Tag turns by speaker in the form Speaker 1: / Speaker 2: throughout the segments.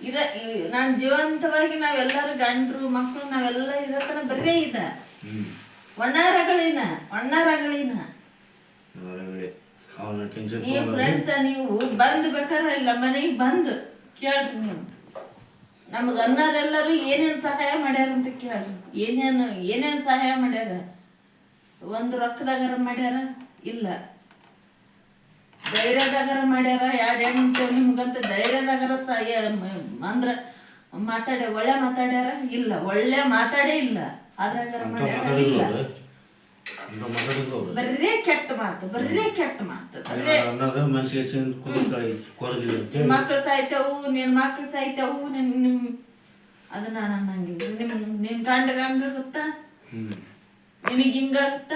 Speaker 1: ಇರ ನಾನ್ ಜೀವಂತವಾಗಿ ನಾವೆಲ್ಲರೂ ಗಂಡ್ರು ಮಕ್ಕಳು ನಾವೆಲ್ಲ ಇರತನ ಬರೇ ಇದ.
Speaker 2: ಹ್ಞೂ
Speaker 1: ಒಣ್ಣಾರಗಳಿನ ಒಣ್ಣಾರಗಳಿನ
Speaker 2: ಹೊರಗಡೆ ಟೆನ್ಷನ್
Speaker 1: ನೀವು ಫ್ರೆಂಡ್ಸ್ ನೀವು ಬಂದ್ ಬೇಕಾದ್ರೆ ಇಲ್ಲ ಮನೆಗೆ ಬಂದು ಕೇಳ್ರಿ ನೀವು ನಮ್ಗೆ ಅನ್ನೋರೆಲ್ಲರೂ ಏನೇನು ಸಹಾಯ ಮಾಡ್ಯಾರ ಅಂತ ಕೇಳ್ರಿ. ಏನೇನು ಏನೇನು ಸಹಾಯ ಮಾಡ್ಯಾರ? ಒಂದು ರೊಕ್ಕದಾಗಾರ ಮಾಡ್ಯಾರ? ಇಲ್ಲ. ಧೈರ್ಯದಾಗಾರ ಮಾಡ್ಯಾರ ಎರಡು ಹೆಣ್ಣು ನಿಮ್ಗಂತ ಧೈರ್ಯದಾಗಾರ ಸಾಯ ಅಂದ್ರ ಮಾತಾಡ ಒಳ್ಳೆ ಮಾತಾಡ್ಯಾರ? ಇಲ್ಲ. ಒಳ್ಳೆ ಮಾತಾಡೇ ಇಲ್ಲ. ಅದ್ರಾಗಾರ ಮಾಡ್ಯಾರ? ಇಲ್ಲ. ಬರ್ರೇ ಕೆಟ್ಟ ಮಾತು ಬರ್ರೇ ಕೆಟ್ಟ ಮಾತು ಮಕ್ಳು ಸಾಯ್ತಾವು ನಿನ್ ಮಕ್ಳು ಸಾಯ್ತಾವು ನಿನ್ ನಿಮ್ ಅದ ನಾನು ಅನ್ನಂಗಿಲ್ಲ. ನಿಮ್ ನಿನ್ ಗಂಡಗ ಹಂಗಾಗುತ್ತ
Speaker 2: ಹ್ಞೂ
Speaker 1: ನಿನಗ್ ಹಿಂಗಾಗುತ್ತ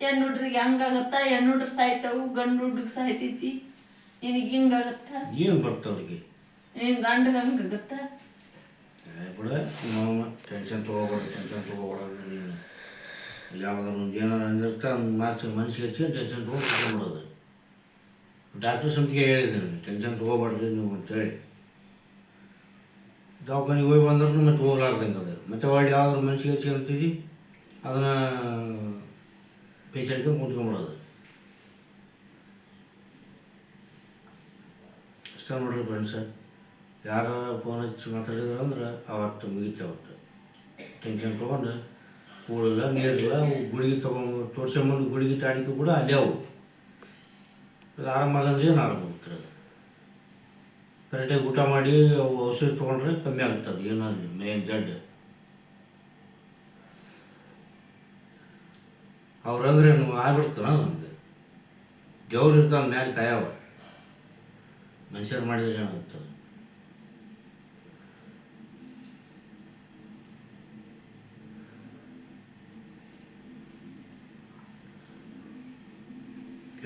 Speaker 1: ಹೆಣ್ಣು ಹುಡ್ರಿಗೆ ಹಂಗಾಗತ್ತ? ಹೆಣ್ಣು ಹುಡ್ರು ಸಾಯ್ತಾವು ಗಂಡು ಹುಡ್ರಿಗೆ ಸಾಯ್ತೈತಿ? ನಿನಗೆ ಹಿಂಗಾಗತ್ತ?
Speaker 2: ಏನು ಬರ್ತಾವ್ರಿಗೆ
Speaker 1: ನಿನ್ ಗಂಡಗ ಹಂಗಾಗತ್ತ?
Speaker 2: ಬಿಡ ಮಾಮ ಟೆನ್ಷನ್ ತೊಗೋಬೇಡ ಟೆನ್ಷನ್ ತೊಗೋಬೇಡ. ನೀನು ಯಾವ್ದಾರು ಒಂದು ಏನಾರ ಹಂಗೆ ಮಾರ್ಚ್ ಮನ್ಸಿಗೆ ಹಚ್ಚಿ ಟೆನ್ಷನ್ ತೊಗೊಂಡು ಡಾಕ್ಟರ್ ಸಂತಿಗೆ ಹೇಳಿದ್ರು ಟೆನ್ಷನ್ ತೊಗೋಬಾರ್ದು ನೀವು ಅಂತೇಳಿ. ದವಾಖಾನಿಗೆ ಹೋಗಿ ಬಂದ್ರೂ ಮತ್ತೆ ಹೋಗ್ಲಾರ್ದಂಗೆ ಅದು. ಮತ್ತೆ ಒಳ್ಳೆ ಯಾವ್ದಾರು ಮನ್ಸಿಗೆ ಹಚ್ಚಿ ಅಂತಿದ್ದಿ ಅದನ್ನು ಪೇಷಂಟ್ಗೆ ಮುಟ್ಕೊಂಬಿಡೋದು ಅಷ್ಟೇ ನೋಡ್ರಿ ಫ್ರೆಂಡ್ಸ ಯಾರು ಫೋನ್ ಹಚ್ಚಿ ಮಾತಾಡಿದ್ರು ಅಂದ್ರೆ ಅವತ್ತು ಮುಗಿತು ಅವತ್ತು. ಟೆನ್ಷನ್ ತೊಗೊಂಡು ಕೂಳಿಲ್ಲ ನೀರಿಲ್ಲ ಗುಳಿಗೆ ತೊಗೊಂಡು ತೋರ್ಸ್ಕೊಂಬಂದು ಗುಳಿಗೆ ತಾಡಿಕೆ ಕೂಡ ಅಲ್ಲೇ ಅವು. ಅದು ಆರಾಮಾಗಂದ್ರೆ ಏನು ಆರಾಮ ಹೋಗ್ತಾರೆ ಅದು ಕರೆಕ್ಟಾಗಿ ಊಟ ಮಾಡಿ ಅವು ಔಷಧಿ ತೊಗೊಂಡ್ರೆ ಕಮ್ಮಿ ಆಗುತ್ತೆ ಅದು. ಏನೋ ಮೇನ್ ಜಡ್. ಅವ್ರಂದ್ರೆ ಆಗ್ಬಿಡ್ತಾನ ನಮ್ದು? ದೇವ್ರು ಇರ್ತಾನ ಮ್ಯಾಲೆ ಕಾಯವ ಮನುಷ್ಯರು ಮಾಡಿದ್ರೆ ಏನಾಗುತ್ತೆ ಅದು?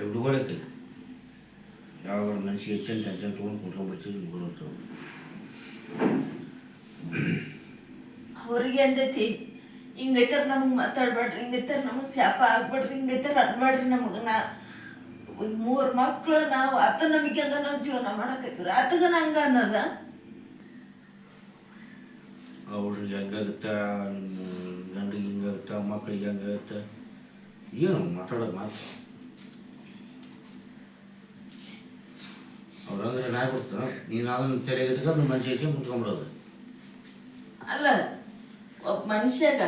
Speaker 2: ಹುಡುಗರೈತಿ ಯಾವಾಗ ಮನ್ಸಿಗೆ ಹೆಚ್ಚಿನ ಟೆನ್ಷನ್ ತೊಗೊಂಡು ಕುತ್ಕೊಂಡ್ಬಿಡ್ತೀವಿ ಹುಡುಗರು
Speaker 1: ಅವ್ರಿಗೆ ಅಂದೈತಿ ಹಿಂಗೈತಾರ ನಮಗೆ ಮಾತಾಡ್ಬೇಡ್ರಿ ಹಿಂಗೈತಾರ ನಮಗೆ ಶಾಪ ಆಗ್ಬೇಡ್ರಿ ಹಿಂಗೈತಾರ ಅನ್ಬೇಡ್ರಿ ನಮಗೆ ನಾ ಮೂರು ಮಕ್ಕಳು ನಾವು ಅತ್ತ ನಂಬಿಕೆ ಅಂತ ನಾವು ಜೀವನ ಮಾಡಕತ್ತೀವ್ರಿ. ಅತ್ತಗ ನಂಗ ಅನ್ನೋದ?
Speaker 2: ಅವ್ರಿಗೆ ಹೆಂಗಾಗುತ್ತೆ ಗಂಡಿಗೆ ಹಿಂಗಾಗುತ್ತೆ ಮಕ್ಳಿಗೆ ಹೆಂಗಾಗುತ್ತೆ ಏನು ಮಾತಾಡೋದು ಮಾತು? ಅವ್ರಂದ್ರೆ ನಾಯ್ಬಿಡ್ತಾನ ನೀನು ಅದನ್ನ ತೆರೆಗೆ ಇಟ್ಕೊಂಡು ಹೆಚ್ಚಿ ಮುಟ್ಕೊಂಬಿಡೋದು
Speaker 1: ಅಲ್ಲ ಒಬ್ಬ ಮನುಷ್ಯಾಗ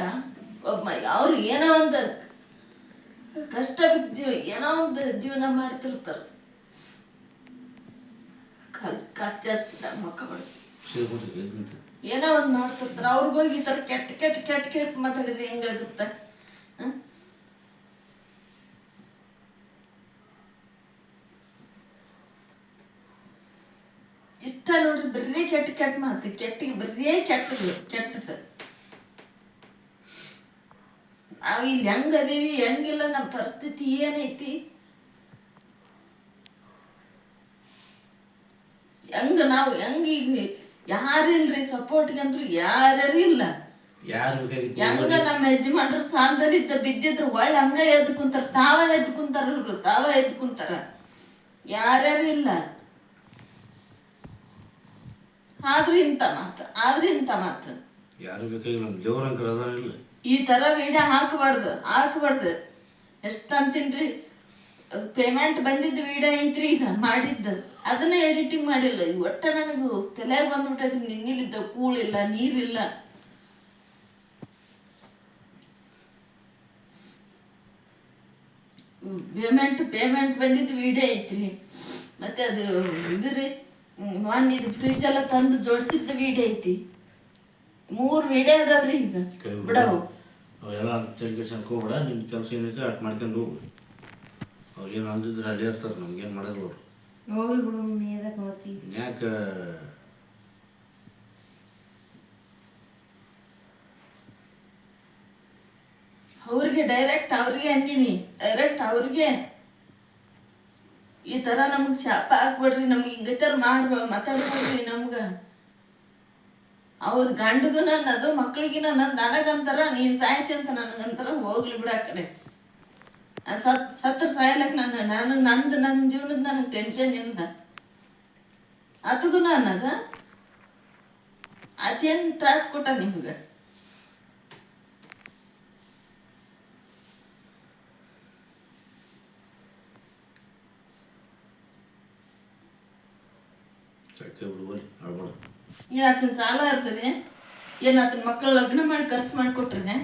Speaker 1: ಒಬ್ಬ ಅವ್ರು ಏನೋ ಒಂದು ಕಷ್ಟ ಬಿದ್ದ ಜೀವ ಏನೋ ಒಂದು ಜೀವನ ಮಾಡ್ತಿರ್ತಾರ. ಏನೋ ಒಂದು ಮಾಡ್ತಿರ್ತಾರ. ಅವ್ರಿಗೋಗಿ ಈ ಥರ ಕೆಟ್ಟ ಕೆಟ್ಟ ಕೆಟ್ಟ ಕೆಟ್ಟ ಮಾತಾಡಿದ್ರೆ ಹೆಂಗಾಗುತ್ತೆ? ಇಷ್ಟ ನೋಡ್ರಿ ಬರೀ ಕೆಟ್ಟ ಕೆಟ್ಟ ಮಾತು ಕೆಟ್ಟಿಗೆ ಬರೀ ಕೆಟ್ಟದು ಕೆಟ್ಟದು ನಾವು ಇಲ್ಲಿ ಹೆಂಗ್ ಅದೀವಿ ಹೆಂಗಿಲ್ಲ ನಮ್ಮ ಪರಿಸ್ಥಿತಿ ಏನೈತಿ? ಹೆಂಗ ನಾವು ಹೆಂಗ ಈಗ ಯಾರಿಲ್ರಿ ಸಪೋರ್ಟ್ಗೆ ಅಂದ್ರು ಯಾರ್ಯಾರು ಇಲ್ಲ. ಹೆಂಗ ನಮ್ಮ ಯಜಮಾನ್ರು ಸಾಲದಲ್ಲಿದ್ದ ಬಿದ್ದಿದ್ರು ಒಳ್ಳೆ ಹಂಗ ಎದ್ದು ಕುಂತಾರ ತಾವ ಎದ್ದು ಕುಂತಾರ ಇವ್ರು ತಾವ ಎದ್ದು ಕುಂತಾರ. ಯಾರ್ಯಾರು ಇಲ್ಲ. ಆದ್ರೂ ಮಾತ್ರ ಮಾತು ಮಾತ್ರ.
Speaker 2: ಯಾರು ಬೇಕಾಗಿಲ್ಲ ನಮ್ಮ ದೇವ್ರ ಅಂಕರ್ ಅದಾನಿಲ್ಲ
Speaker 1: ಈ ತರ ವಿಡಿಯೋ ಹಾಕಬಾರ್ದು ಹಾಕಬಾರ್ದು. ಎಷ್ಟು ಅಂತೀನ್ರಿ ಪೇಮೆಂಟ್ ಬಂದಿದ್ದ ವಿಡಿಯೋ ಐತ್ರಿ ಈಗ ಮಾಡಿದ್ದು. ಅದನ್ನ ಎಡಿಟಿಂಗ್ ಮಾಡಿಲ್ಲ. ಒಟ್ಟ ನನಗೆ ತಲೆಯಾಗ ಬಂದ್ಬಿಟ್ಟೈತಿ. ನಿಂಗಿಲಿದ್ದ ಕೂಳಿಲ್ಲ ನೀರಿಲ್ಲ. ಪೇಮೆಂಟ್ ಪೇಮೆಂಟ್ ಬಂದಿದ್ದು ವಿಡಿಯೋ ಐತ್ರಿ. ಮತ್ತೆ ಅದು ಇದು ರೀ ಮೊನ್ನೆ ಇದು ಫ್ರಿಜ್ ಎಲ್ಲ ತಂದು ಜೋಡಿಸಿದ್ದು ವಿಡಿಯೋ ಐತಿ. ಮೂರು ವಿಡಿಯೋ ಅದಾವ್ರಿ ಈಗ. ಬಿಡವು.
Speaker 2: ಅವೆಲ್ಲ ತೆರಿಗೆ ಹೋಗ್ಬೇಡ ನಿನ್ನ ಕೆಲಸ ಏನೈತೆ ಅಟ್ ಮಾಡ್ಕೊಂಡು ಹೋಗು ಅವ್ರು ಅಂದಿದ್ರೆ ಅಲ್ಲೇ ಇರ್ತಾರೆ ನಮ್ಗೇನು ಮಾಡೋದು ಅವರು
Speaker 1: ಹೋಗ್ಲಿ ಬಿಡು ನೀದಾಗ ಹೋಗ್ತಿ?
Speaker 2: ಯಾಕೆ
Speaker 1: ಅವ್ರಿಗೆ ಡೈರೆಕ್ಟ್ ಅವ್ರಿಗೆ ಅಂದಿನಿ. ಡೈರೆಕ್ಟ್ ಅವ್ರಿಗೆ. ಈ ತರ ನಮಗ್ ಶಾಪ ಹಾಕ್ಬೇಡ್ರಿ ನಮ್ಗೆ ಹಿಂಗೈತರ ಮಾಡ್ಬ ಮಾತಾಡ್ಬೇಡ್ರಿ ನಮ್ಗ. ಅವ್ರ ಗಂಡಗೂ ನನ್ನದು ಮಕ್ಳಿಗಿನ ನನ್ನ ನನಗಂತಾರ, ನೀನ್ ಸಾಯ್ತಿ ಅಂತ ನನಗಂತಾರ, ಹೋಗ್ಲಿ ಬಿಡ ಆ ಕಡೆ. ಸತ್ ಸತ್, ಸತ್ರ ನನ್ನ ನಾನು ನಂದು ನನ್ನ ಜೀವನದ ನನಗೆ ಟೆನ್ಷನ್ ಇಲ್ಲ. ನನ್ನ ಅನ್ನದ ಅದೇನು ತ್ರಾಸ್ ಕೊಟ್ಟ ನಿಮ್ಗೆ?
Speaker 2: ಬಿಡುವಲ್ಲಿ
Speaker 1: ಏನು ಆತನ ಸಾಲ ಇರ್ತಾರೆ ಏನು ಆತನ ಮಕ್ಕಳು ಲಗ್ನ ಮಾಡಿ ಖರ್ಚು ಮಾಡಿಕೊಟ್ರೆ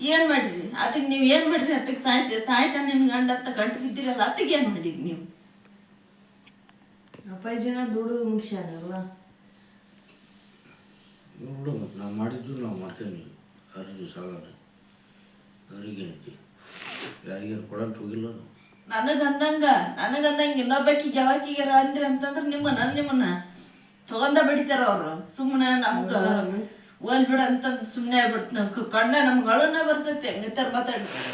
Speaker 1: ಏನು ಮಾಡಿರಿ ಅದಕ್ಕೆ ನೀವು ಏನು ಮಾಡಿರಿ ಅದಕ್ಕೆ ಸಾಯ್ತ ಸಾಯ್ತಾ ನಿನ್ನ ಗಂಡ ಅಂತ ಗಂಟು ಬಿದ್ದಿರಲ್ಲ ಅದಕ್ಕೆ ಏನು ಮಾಡಿರಿ ನೀವು?
Speaker 3: ಅಪ್ಪಾಜಿನ ದುಡಿದು ಮುಗಿಸ್ಯಾರಲ್ಲ
Speaker 2: ನೋಡು ಮತ್ತು ನಾವು ಮಾಡಿದ್ದು ನಾವು ಮಾಡ್ತೇವೆ ಅವ್ರಿಗೆ ಸಾಲ ಅವ್ರಿಗೇನೈತಿ? ಯಾರಿಗೇನು ಕೊಡಂತ ಹೋಗಿಲ್ಲ
Speaker 1: ನನಗಂದಂಗ ನನಗಂದಂಗ ಇನ್ನೊಬ್ಬಕ್ಕಿಗೆ ಯಾವಾಗಿಗೆ ಅಂದ್ರಿ ಅಂತಂದ್ರೆ ನಿಮ್ಮನ್ನ ನಿಮ್ಮನ್ನ. ತಗೊಂಡ ಬಿಡ್ತಾರ ಅವ್ರು. ಸುಮ್ಮನೆ ನಮ್ಗ ಓಲ್ ಬಿಡ ಅಂತ ಸುಮ್ಮನೆ ಆಗ್ಬಿಡ್ತ ನಮ್ಗೆ. ಕಣ್ಣ ನಮ್ಗೆ ಅಳನ ಬರ್ತೈತಿ. ಹಂಗತ್ತಾರ ಮಾತಾಡ್ತಾರೆ.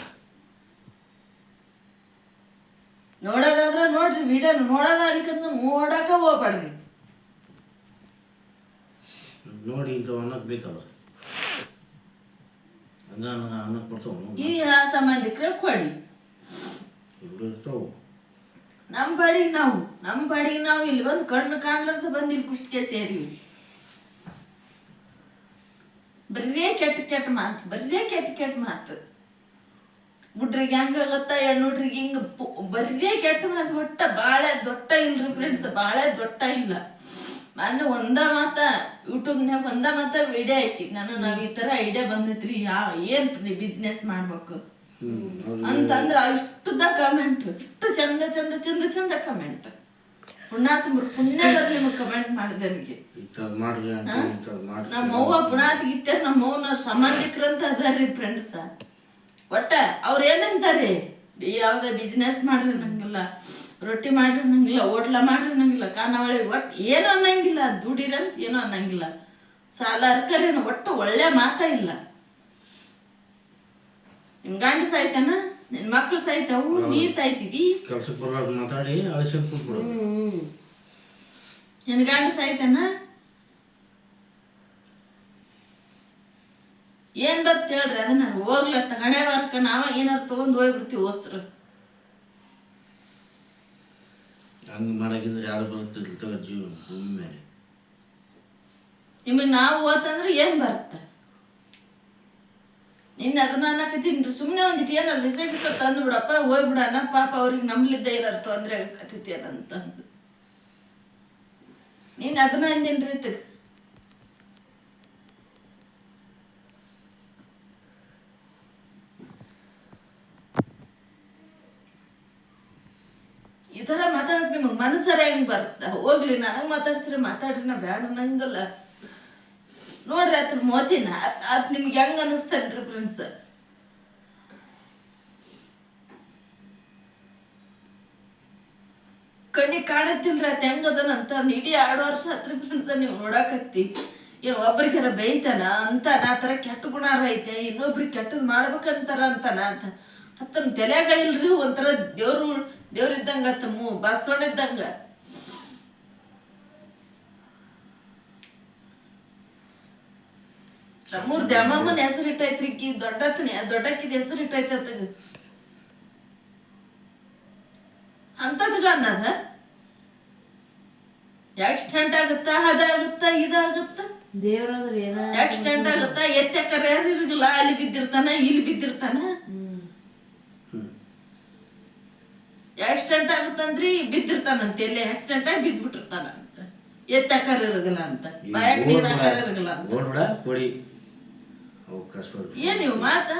Speaker 1: ನೋಡೋದಾದ್ರ ನೋಡ್ರಿ ವಿಡಿಯೋ ನೋಡೋದ ಅನ್ಕಂದ್ ನೋಡಕ ಹೋಗ್ಬೇಡ್ರಿ.
Speaker 2: ನೋಡಿ ಇಂತ ಅನ್ನಕ್ ಬೇಕಲ್ಲ ಹಂಗ ಅನ್ನಕ್ಕೆ ಕೊಡ್ತಾವ
Speaker 1: ಈ ಸಂಬಂಧಿಕರ ಕೊಡಿ.
Speaker 2: ಇವ್ರು ಇರ್ತಾವೆ.
Speaker 1: ನಮ್ಮ ಬಾಡಿಗೆ ನಾವು ನಮ್ಮ ಬಾಡಿಗೆ ನಾವು ಇಲ್ಲಿ ಬಂದು ಕಣ್ಣು ಕಾಣ್ಲಾರ್ದು ಬಂದು ಇಲ್ಲಿ ಸೇರಿ ಬರೀ ಕೆಟ್ಟ ಕೆಟ್ಟ ಮಾತು ಬರೀ ಕೆಟ್ಟ ಕೆಟ್ಟ ಮಾತು. ಹುಡ್ರಿಗೆ ಹೆಂಗಾಗತ್ತ ಹೆಣ್ಣುಡ್ರಿಗೆ ಹಿಂಗ ಪು- ಬರೀ ಕೆಟ್ಟ ಮಾತು ಒಟ್ಟ ಬಾಳೆ ದೊಡ್ಡ ಇಲ್ರಿ ಫ್ರೆಂಡ್ಸ್ ಬಾಳೆ ದೊಡ್ಡ ಇಲ್ಲ. ನಾನು ಒಂದ ಮಾತ, ಯೂಟ್ಯೂಬ್ನ್ಯಾಗ ಒಂದ ಮಾತ ವಿಡಿಯೋ ಐತಿ ನಾನು ನಾವ್ ಈ ತರ ಐಡಿಯಾ ಬಂದೈತ್ರಿ ಯಾವ ಏನ್ ಬಿಸ್ನೆಸ್ ಮಾಡ್ಬೇಕು? ಅಂತಂದ್ರ ಅಷ್ಟುದ ಕಮೆಂಟ್ ಇಷ್ಟು ಚಂದ ಚಂದ ಚಂದ ಚಂದ ಕಮೆಂಟ್ ಪುಣ್ಯಾತ್ಮರು ಪುಣ್ಯ ಬರ್ಲಿ ನಿಮಗೆ ಕಮೆಂಟ್
Speaker 2: ಮಾಡಿದೆ ನನಗೆ
Speaker 1: ನಮ್ಮ ಅವ್ವ ಪುಣಾತಿ ಇತ್ತೆ ನಮ್ಮ ಅವ್ವನ ಸಂಬಂಧಿಕರಂತ ಅದಾರಿ ಫ್ರೆಂಡ್ಸ ಒಟ್ಟ ಅವ್ರು ಏನಂತಾರೆ? ಯಾವ್ದ ಬಿಸ್ನೆಸ್ ಮಾಡ್ರಿ ಅನ್ನಂಗಿಲ್ಲ ರೊಟ್ಟಿ ಮಾಡ್ರಿ ಅನ್ನಂಗಿಲ್ಲ ಹೋಟ್ಲ ಮಾಡ್ರಿ ಅನ್ನಂಗಿಲ್ಲ ಖಾನಾವಳಿ ಒಟ್ಟು ಏನು ಅನ್ನಂಗಿಲ್ಲ ದುಡಿರಂತ ಏನು ಅನ್ನಂಗಿಲ್ಲ. ಸಾಲ ಅರ್ಕರೇನು ಒಟ್ಟು ಒಳ್ಳೆ ಮಾತಾ ಇಲ್ಲ. ನಿಮ್ ಗಂಡ ಸಾಯ್ತಾನ ನಿನ್ ಮಕ್ಳು ಸಾಯ್ತಾವು ನೀ ಸಾಯ್ತಿದಿ
Speaker 2: ಕೆಲ್ಸಕ್ಕೆ ಬರೋದು ಮಾತಾಡಿ
Speaker 3: ಹ್ಮ್
Speaker 1: ನಿನ್ ಗಂಡ ಸಾಯ್ತಾನ ಏನ್ ಬತ್ ಹೇಳ್ರಿ ಅದನ್ನ ಹೋಗ್ಲತ್ತ ಹಣೆ ಬರ್ಕ ನಾವ ಏನಾರು ತಗೊಂಡ್ ಹೋಗ್ಬಿಡ್ತೀವಿ ಹೊಸ್ರು.
Speaker 2: ಹಂಗ ಮಾಡಾಕಿದ್ರೆ ಯಾರು ಬರುತ್ತಿರ್ತಾವ ತಗೋ ಜೀವ ಭೂಮಿ ಮೇಲೆ
Speaker 1: ನಿಮಗ್ ನಾವು ಓತಂದ್ರೆ ಏನ್ ಬರುತ್ತೆ? ನಿನ್ನ ಅದನ್ನ ಅನ್ನಕತ್ತೀನಿ ಸುಮ್ಮನೆ ಒಂದಿಟ್ಟು ಏನಾರು ಮೆಸೇಜ್ ತಂದು ಬಿಡಪ್ಪ ಹೋಗ್ಬಿಡಣ ಪಾಪ ಅವ್ರಿಗೆ ನಂಬ್ಲಿದ್ದ ಏನಾರ ತೊಂದ್ರೆ ಆಗಕತ್ತೈತಿ ಅಂತಂದು ನೀನ್ ಅದನ್ನ ಅಂದಿನ ರೀತಿ. ಈ ಥರ ಮಾತಾಡಕ್ ನಿಮಗೆ ಮನಸ್ಸರ ಹೆಂಗೆ ಬರುತ್ತೆ? ಹೋಗ್ಲಿ, ನನಗೆ ಮಾತಾಡ್ತೀರಿ, ಮಾತಾಡ್ರಿ, ನಾ ಬೇಡ ನಂಗಲ್ಲ. ನೋಡ್ರಿ ಅದ್ರ ಮೋದಿನ ಅದ್ ನಿಮ್ಗೆ ಹೆಂಗ್ ಅನಿಸ್ತೇನ್ರಿ ಫ್ರೆಂಡ್ಸ್ ಕಣ್ಣಿಗೆ ಕಾಣತ್ತಿಲ್ರಿ ಅದ್ ಹೆಂಗ್ ಅದನಂತ ಇಡೀ ಎರಡು ವರ್ಷ ಹತ್ರ ಫ್ರೆಂಡ್ಸ್ ನೀವು ನೋಡಕತ್ತಿ. ಏನು ಒಬ್ರಿಗಾರ ಬೈತಾನ ಅಂತ ಆ ಥರ ಕೆಟ್ಟ ಗುಣ ಐತೆ ಇನ್ನೊಬ್ರಿಗೆ ಕೆಟ್ಟದ್ ಮಾಡ್ಬೇಕಂತಾರ ಅಂತಾನ ಅಂತ. ಅತ್ತ ತಲೆಯಾಗ ಇಲ್ರಿ ಒಂಥರ ದೇವ್ರು, ದೇವ್ರ ಇದ್ದಂಗ ಅತ್ತ ಮೂ ಬಸವಣ್ಣ ಇದ್ದಂಗ. ನಮ್ಮೂರ್ ದ್ಯಾಮಮ್ಮನ ಹೆಸರು ಇಟ್ಟೈತ್ರಿ ಕಿ ದೊಡ್ಡತನ ದೊಡ್ಡಕ್ಕಿದ ಹೆಸರು ಇಟ್ಟೈತೆ ಅತ್ತಗ ಅಂತದ್ಗ ಅನ್ನದ? ಆಕ್ಸಿಡೆಂಟ್ ಆಗುತ್ತಾ ಅದಾಗುತ್ತಾ ಇದಾಗುತ್ತಾ?
Speaker 3: ದೇವ್ರಂದ್ರೆ ಏನ
Speaker 1: ಆಕ್ಸಿಡೆಂಟ್ ಆಗುತ್ತಾ ಎತ್ತಕ್ಕರ ಯಾರು ಇರಲಿಲ್ಲ ಅಲ್ಲಿ ಬಿದ್ದಿರ್ತಾನ ಇಲ್ಲಿ ಬಿದ್ದಿರ್ತಾನ? ಆಕ್ಸಿಡೆಂಟ್ ಆಗುತ್ತಂದ್ರಿ ಬಿದ್ದಿರ್ತಾನಂತ ಎಲ್ಲಿ ಆಕ್ಸಿಡೆಂಟ್ ಆಗಿ ಬಿದ್ಬಿಟ್ಟಿರ್ತಾನ ಅಂತ ಎತ್ತಕ್ಕರ ಇರಗಲ್ಲ ಅಂತ. ಬಾಯಕ್ ನೀರ್ ಹಾಕರ ಇರಗಲ್ಲ ಅಂತ.
Speaker 2: ಅವಕಾಶ
Speaker 1: ಏನ್ ಇವು ಮಾತ?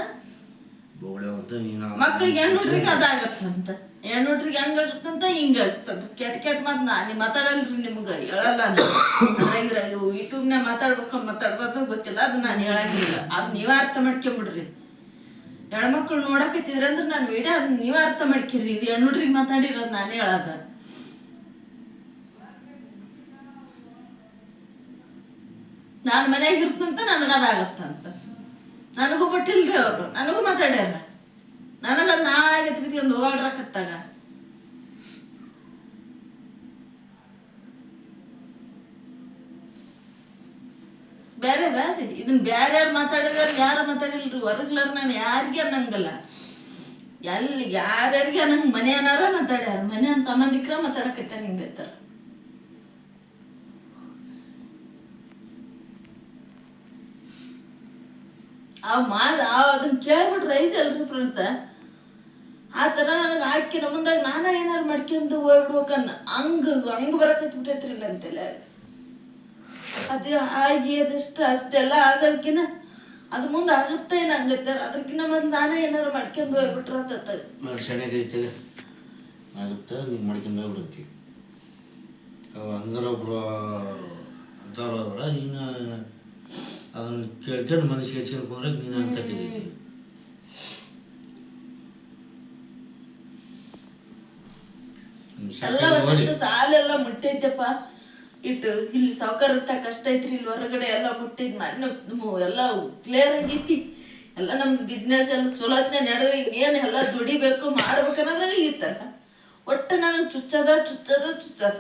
Speaker 2: ಬೋಳೆ ಅಂತ ನೀನು
Speaker 1: ಮಕ್ಳಿಗೆ ಹೆಣ್ಣುಡ್ರಿಗೆ ಅದಾಗತ್ತಂತ. ಹೆಣ್ಣುಡ್ರಿಗೆ ಹಂಗಾಗತ್ತಂತ ಹಿಂಗಾಗತ್ತಂತ ಕೆಟ್ಟ ಕೆಟ್ಟ ಮಾತು ನೀವು ಮಾತಾಡಲ್ರಿ ನಿಮ್ಗೆ ಹೇಳಲ್ಲ ಅದ್ರಾಗಿರ ಯೂಟ್ಯೂಬ್ನಾಗ ಮಾತಾಡ್ಬೇಕು ಮಾತಾಡ್ಬಾರ್ದು ಗೊತ್ತಿಲ್ಲ ಅದು ನಾನು ಹೇಳಂಗಿಲ್ಲ. ಅದು ನೀವೇ ಅರ್ಥ ಮಾಡ್ಕೊಂಬಿಡ್ರಿ. ಹೆಣ್ಮಕ್ಳು ನೋಡಕತ್ತಿದ್ರೆ ಅಂದ್ರೆ ನಾನು ವಿಡಿಯೋ ಅದನ್ನ ನೀವೇ ಅರ್ಥ ಮಾಡ್ಕಿರಿ ಇದು ಹೆಣ್ಣು ಹುಡ್ರಿಗೆ ಮಾತಾಡಿರೋದು ನಾನು ಹೇಳೋದ. ನಾನು ಮನ್ಯಾಗ ಇರ್ತಂತ ನನಗೆ ಅದಾಗತ್ತಂತ ನನಗೂ ಬಿಟ್ಟಿಲ್ರಿ ಅವರು. ನನಗೂ ಮಾತಾಡ್ಯಾರ. ನನಗದು ನಾಳಾಗೈತಿ ಒಂದು ಹೋಗಾಡ್ರಕತ್ತಾಗ ಬೇರೆ ರೀ ಇದನ್ನ ಬೇರೆ ಯಾರು ಮಾತಾಡಿದ್ರೆ, ಯಾರು ಮಾತಾಡಿಲ್ರಿ? ಹೊರಗ್ಲಾರ ನಾನು ಯಾರಿಗೆ ಅನ್ನಂಗಲ್ಲ ಎಲ್ಲಿ ಯಾರ್ಯಾರಿಗೆ ನಂಗೆ ಮನೆ ಅನ್ನಾರ ಮಾತಾಡ್ಯಾರ. ಮನೆ ಸಂಬಂಧಿಕರ ಮಾತಾಡಕತ್ತಾರ ಹಿಂಗತ್ತಾರ ಆ ಮಾತು ಅದನ್ನ ಕೇಳ್ಬಿಟ್ರೆ ಐತಲ್ರಿ ಫ್ರೆಂಡ್ಸ ಆ ಥರ ನನಗೆ ಹಾಕಿನ ಮುಂದಾಗ ನಾನೇ ಏನಾರು ಮಾಡ್ಕೊಂಡು ಹೋಗ್ಬಿಡ್ಬೇಕನ್ನ ಹಂಗ ಹಂಗ ಬರಕತ್ಬಿಟ್ಟೈತ್ರಿ ಬಿಟ್ಟೈತ್ರಿ ಅಂತೆಲ್ಲ ಅದು ಆಗಿ ಅದಷ್ಟು, ಅಷ್ಟೆಲ್ಲ ಆಗೋದಕ್ಕಿನ ಅದು ಮುಂದೆ ಆಗುತ್ತೆ ಏನು ಹಂಗತ್ತಾರ ಅದಕ್ಕಿನ್ನ ಮೊದ್ಲು ನಾನೇ ಏನಾರು ಮಾಡ್ಕೊಂಡು ಹೋಗ್ಬಿಟ್ರತ್ತ
Speaker 2: ಮೇಲೆ ಸೆಣಗೈತೆ ಆಗುತ್ತೆ ನೀವು ಮಾಡ್ಕೊಂಡು ಹೋಗ್ಬಿಡುತ್ತಿ. ಹಂಗಾರ ಒಬ್ರು ಅಂಥವ್ರು ನೀನು ಅದನ್ನು ಕೇಳ್ಕೊಂಡು ಮನಸ್ಸಿಗೆ ಕುಂದ್ರೆ ನೀನು
Speaker 1: ಒಂದೊಂದು ಸಾಲೆಲ್ಲ ಮುಟ್ಟೈತಪ್ಪ. ಇಟ್ಟು ಇಲ್ಲಿ ಸಾವುಕಾರ ಕಷ್ಟ ಐತ್ರಿ ಇಲ್ಲಿ ಹೊರಗಡೆ ಎಲ್ಲ ಮುಟ್ಟಿದ್ ಮೊನ್ನೆ ಎಲ್ಲ ಕ್ಲಿಯರ್ ಆಗೈತಿ. ಎಲ್ಲ ನಮ್ದು ಬಿಸ್ನೆಸ್ ಎಲ್ಲ ಚಲೋತ್ನೆ ನಡೆದ ಏನು ಎಲ್ಲ ದುಡಿಬೇಕು ಮಾಡ್ಬೇಕನ್ನೋದ್ರಾಗ ಈ ಥರ ಒಟ್ಟು ನನಗೆ ಚುಚ್ಚದ ಚುಚ್ಚದ ಚುಚ್ಚದ.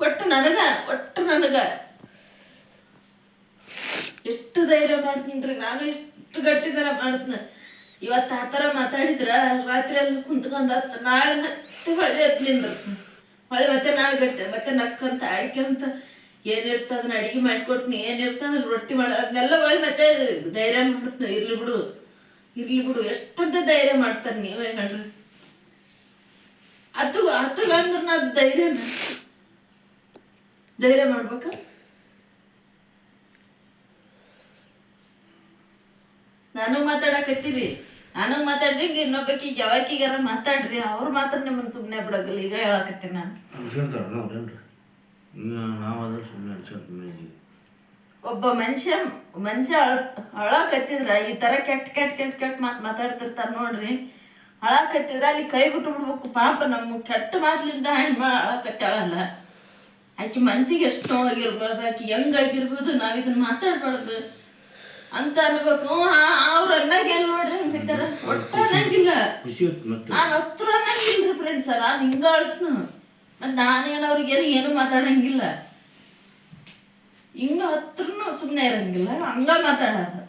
Speaker 1: ಒಟ್ಟು ನನಗ ಒಟ್ಟು ನನಗ. ಎಷ್ಟು ಧೈರ್ಯ ಮಾಡ್ತೀನಿ ನಾನು ಎಷ್ಟು ಗಟ್ಟಿದರ ಮಾಡ್ತೀನಿ. ಇವತ್ತು ಆ ಥರ ಮಾತಾಡಿದ್ರ ರಾತ್ರಿ ಅಲ್ಲಿ ಕುಂತ್ಕೊಂಡ್ ನಾಳೆ ಮತ್ತೆ ಹೊಳೆ ಎತ್ ಹೊಳೆ ಮತ್ತೆ ನಾಳೆ ಗಟ್ಟೆ, ಮತ್ತೆ ನಕ್ಕಂತ ಅಡ್ಕೊಂತ ಏನಿರ್ತ ಅದನ್ನ ಅಡಿಗೆ ಮಾಡ್ಕೊಡ್ತೀನಿ ಅಂದ್ರೆ ರೊಟ್ಟಿ ಮಾಡ, ಅದನ್ನೆಲ್ಲ ಹೊಳೆ ಮತ್ತೆ ಧೈರ್ಯ ಮಾಡ್ತೀನಿ ಇರ್ಲಿ ಬಿಡು ಇರ್ಲಿ ಬಿಡು. ಎಷ್ಟಂತ ಧೈರ್ಯ ಮಾಡ್ತಾರೆ ನೀವೇ ಹೇಳ್ರಿ. ಅದು ಆತಗ ಅಂದ್ರೆ ಅದು ಧೈರ್ಯ ಧೈರ್ಯ ಮಾಡ್ಬೇಕಾ? ನಾನು ಮಾತಾಡಕತ್ತೀರಿ. ನಾನು ಮಾತಾಡ್ದಂಗೆ ಇನ್ನೊಬ್ಬಕಿ ಯಾವಾಕಿಗಾರ ಮಾತಾಡ್ರಿ ಅವ್ರು ಮಾತ್ರ ನಿಮ್ಮನ್ನ ಸುಮ್ಮನೆ ಬಿಡೋದಿಲ್ಲ ಈಗ ಹೇಳಕತ್ತೀನಿ ನಾನು. ಒಬ್ಬ ಮನುಷ್ಯ ಮನುಷ್ಯ ಅಳ ಅಳಕತ್ತಿದ್ರ ಈ ತರ ಕೆಟ್ಟ ಕೆಟ್ಟ ಕೆಟ್ಟ ಕೆಟ್ಟ ಮಾತು ಮಾತಾಡ್ತಿರ್ತಾರ ನೋಡ್ರಿ. ಅಳಕತ್ತಿದ್ರ ಅಲ್ಲಿ ಕೈ ಬಿಟ್ಟು ಬಿಡ್ಬೇಕು. ಪಾಪ ನಮ್ಮ ಕೆಟ್ಟ ಮಾತ್ಲಿಂದ ಹೆಣ್ಮಳ ಅಳಕತ್ತಾಳಲ್ಲ. ಆಕಿ ಮನ್ಸಿಗೆ ಎಷ್ಟು ನೋವಾಗಿರ್ಬಾರ್ದು ಆಕಿ ಹೆಂಗಾಗಿರ್ಬೋದು ನಾವು ಇದನ್ನ ಮಾತಾಡ್ಬಾರ್ದು. ಅಂತ ಅನ್ಬೇಕು. ಅವ್ರ ಅನ್ನಂಗಿಲ್ಲ ನೋಡ್ರಿ ಹಂಗಿತ್ತಾರ ಒಟ್ಟ ಅನ್ನಂಗಿಲ್ಲ.
Speaker 2: ಖುಷಿ ಇತ್ತು ಮತ್ತೆ.
Speaker 1: ನಾನು ಹತ್ರ ಅನ್ನಂಗಿಲ್ರಿ ಫ್ರೆಂಡ್ಸ್ ನಾನು ಹಿಂಗ ಅಳ್ತು ಮತ್ತೆ ನಾನೇನು ಅವ್ರಿಗೇನು ಏನು ಮಾತಾಡಂಗಿಲ್ಲ. ಹಿಂಗ ಹತ್ರನು ಸುಮ್ಮನೆ ಇರಂಗಿಲ್ಲ. ಹಂಗ ಮಾತಾಡೋದು.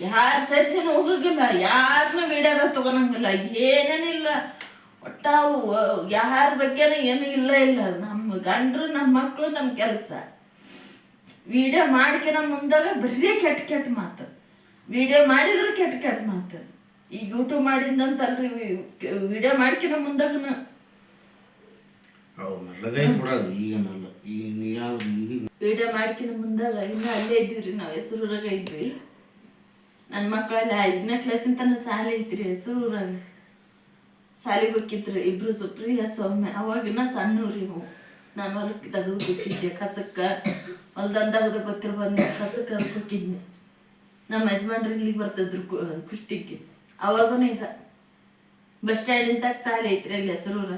Speaker 1: ಯಾರ ಸೆಷನ್ ಹೋಗಂಗಿಲ್ಲ ಯಾರನ್ನ ವಿಡಿಯೋದಾಗ ತಗೊಳಂಗಿಲ್ಲ. ಏನೇನಿಲ್ಲ. ಒಟ್ಟ ಯಾರ ಬಗ್ಗೆನೂ ಏನು ಇಲ್ಲ ಇಲ್ಲ. ನಮ್ಮ ಗಂಡರು ನಮ್ಮ ಮಕ್ಕಳು ನಮ್ಮ ಕೆಲಸ. ವಿಡಿಯೋ ಮಾಡ್ಕಿನ ಮುಂದಾಗ ಬರೀ ಕೆಟ್ಟ ಕೆಟ್ಟ ಮಾತು. ವಿಡಿಯೋ ಮಾಡಿದ್ರು ಕೆಟ್ಟ ಕೆಟ್ಟ ಮಾತು. ಈಗ ಯೂಟ್ಯೂಬ್ ಮಾಡಿದಂತಲ್ರಿ ವಿಡಿಯೋ ಮಾಡ್ಕಿನ ಮುಂದಾಗನ. ವಿಡಿಯೋ ಮಾಡ್ಕಿನ ಮುಂದಾಗ ಇನ್ನ ಅಲ್ಲೇ ಇದ್ದೀವ್ರಿ ನಾವು ಹೆಸರೂರಾಗ ಇದ್ವಿ. ನನ್ನ ಮಕ್ಕಳೆಲ್ಲ ಐದನೇ ಕ್ಲಾಸಿನ ತನಕ ಶಾಲೆ ಐತ್ರಿ ಹೆಸರೂರಾಗ. ಶಾಲೆಗೆ ಹೋಗಿದ್ರು ಇಬ್ರು ಸುಪ್ರಿಯ ಸೌಮ್ಯ ಅವಾಗಿನ ಸಣ್ಣವ್ರಿ ನಾವು ನಾನು ಹೊರಕ್ಕೆ ತೆಗೆದು ಬಿಟ್ಟಿದ್ದೆ ಕಸಕ್ಕೆ. ಹೊಲ್ದಂದು ತೆಗೆದು ಗೊತ್ತಿರ್ಬಂದು ಕಸಕ್ಕೆ ಹೋಗಿದ್ನಿ ನಮ್ಮ ಯಜಮಾನ್ರು ಇಲ್ಲಿಗೆ ಬರ್ತಿದ್ರು ಕುಷ್ಟಿಗೆ ಅವಾಗೂ ಇದ ಬಸ್ ಸ್ಟ್ಯಾಂಡ್ ಇಂತ ಸಾಲಿ ಐತ್ರಿ ಅಲ್ಲಿ ಹೆಸರೂರ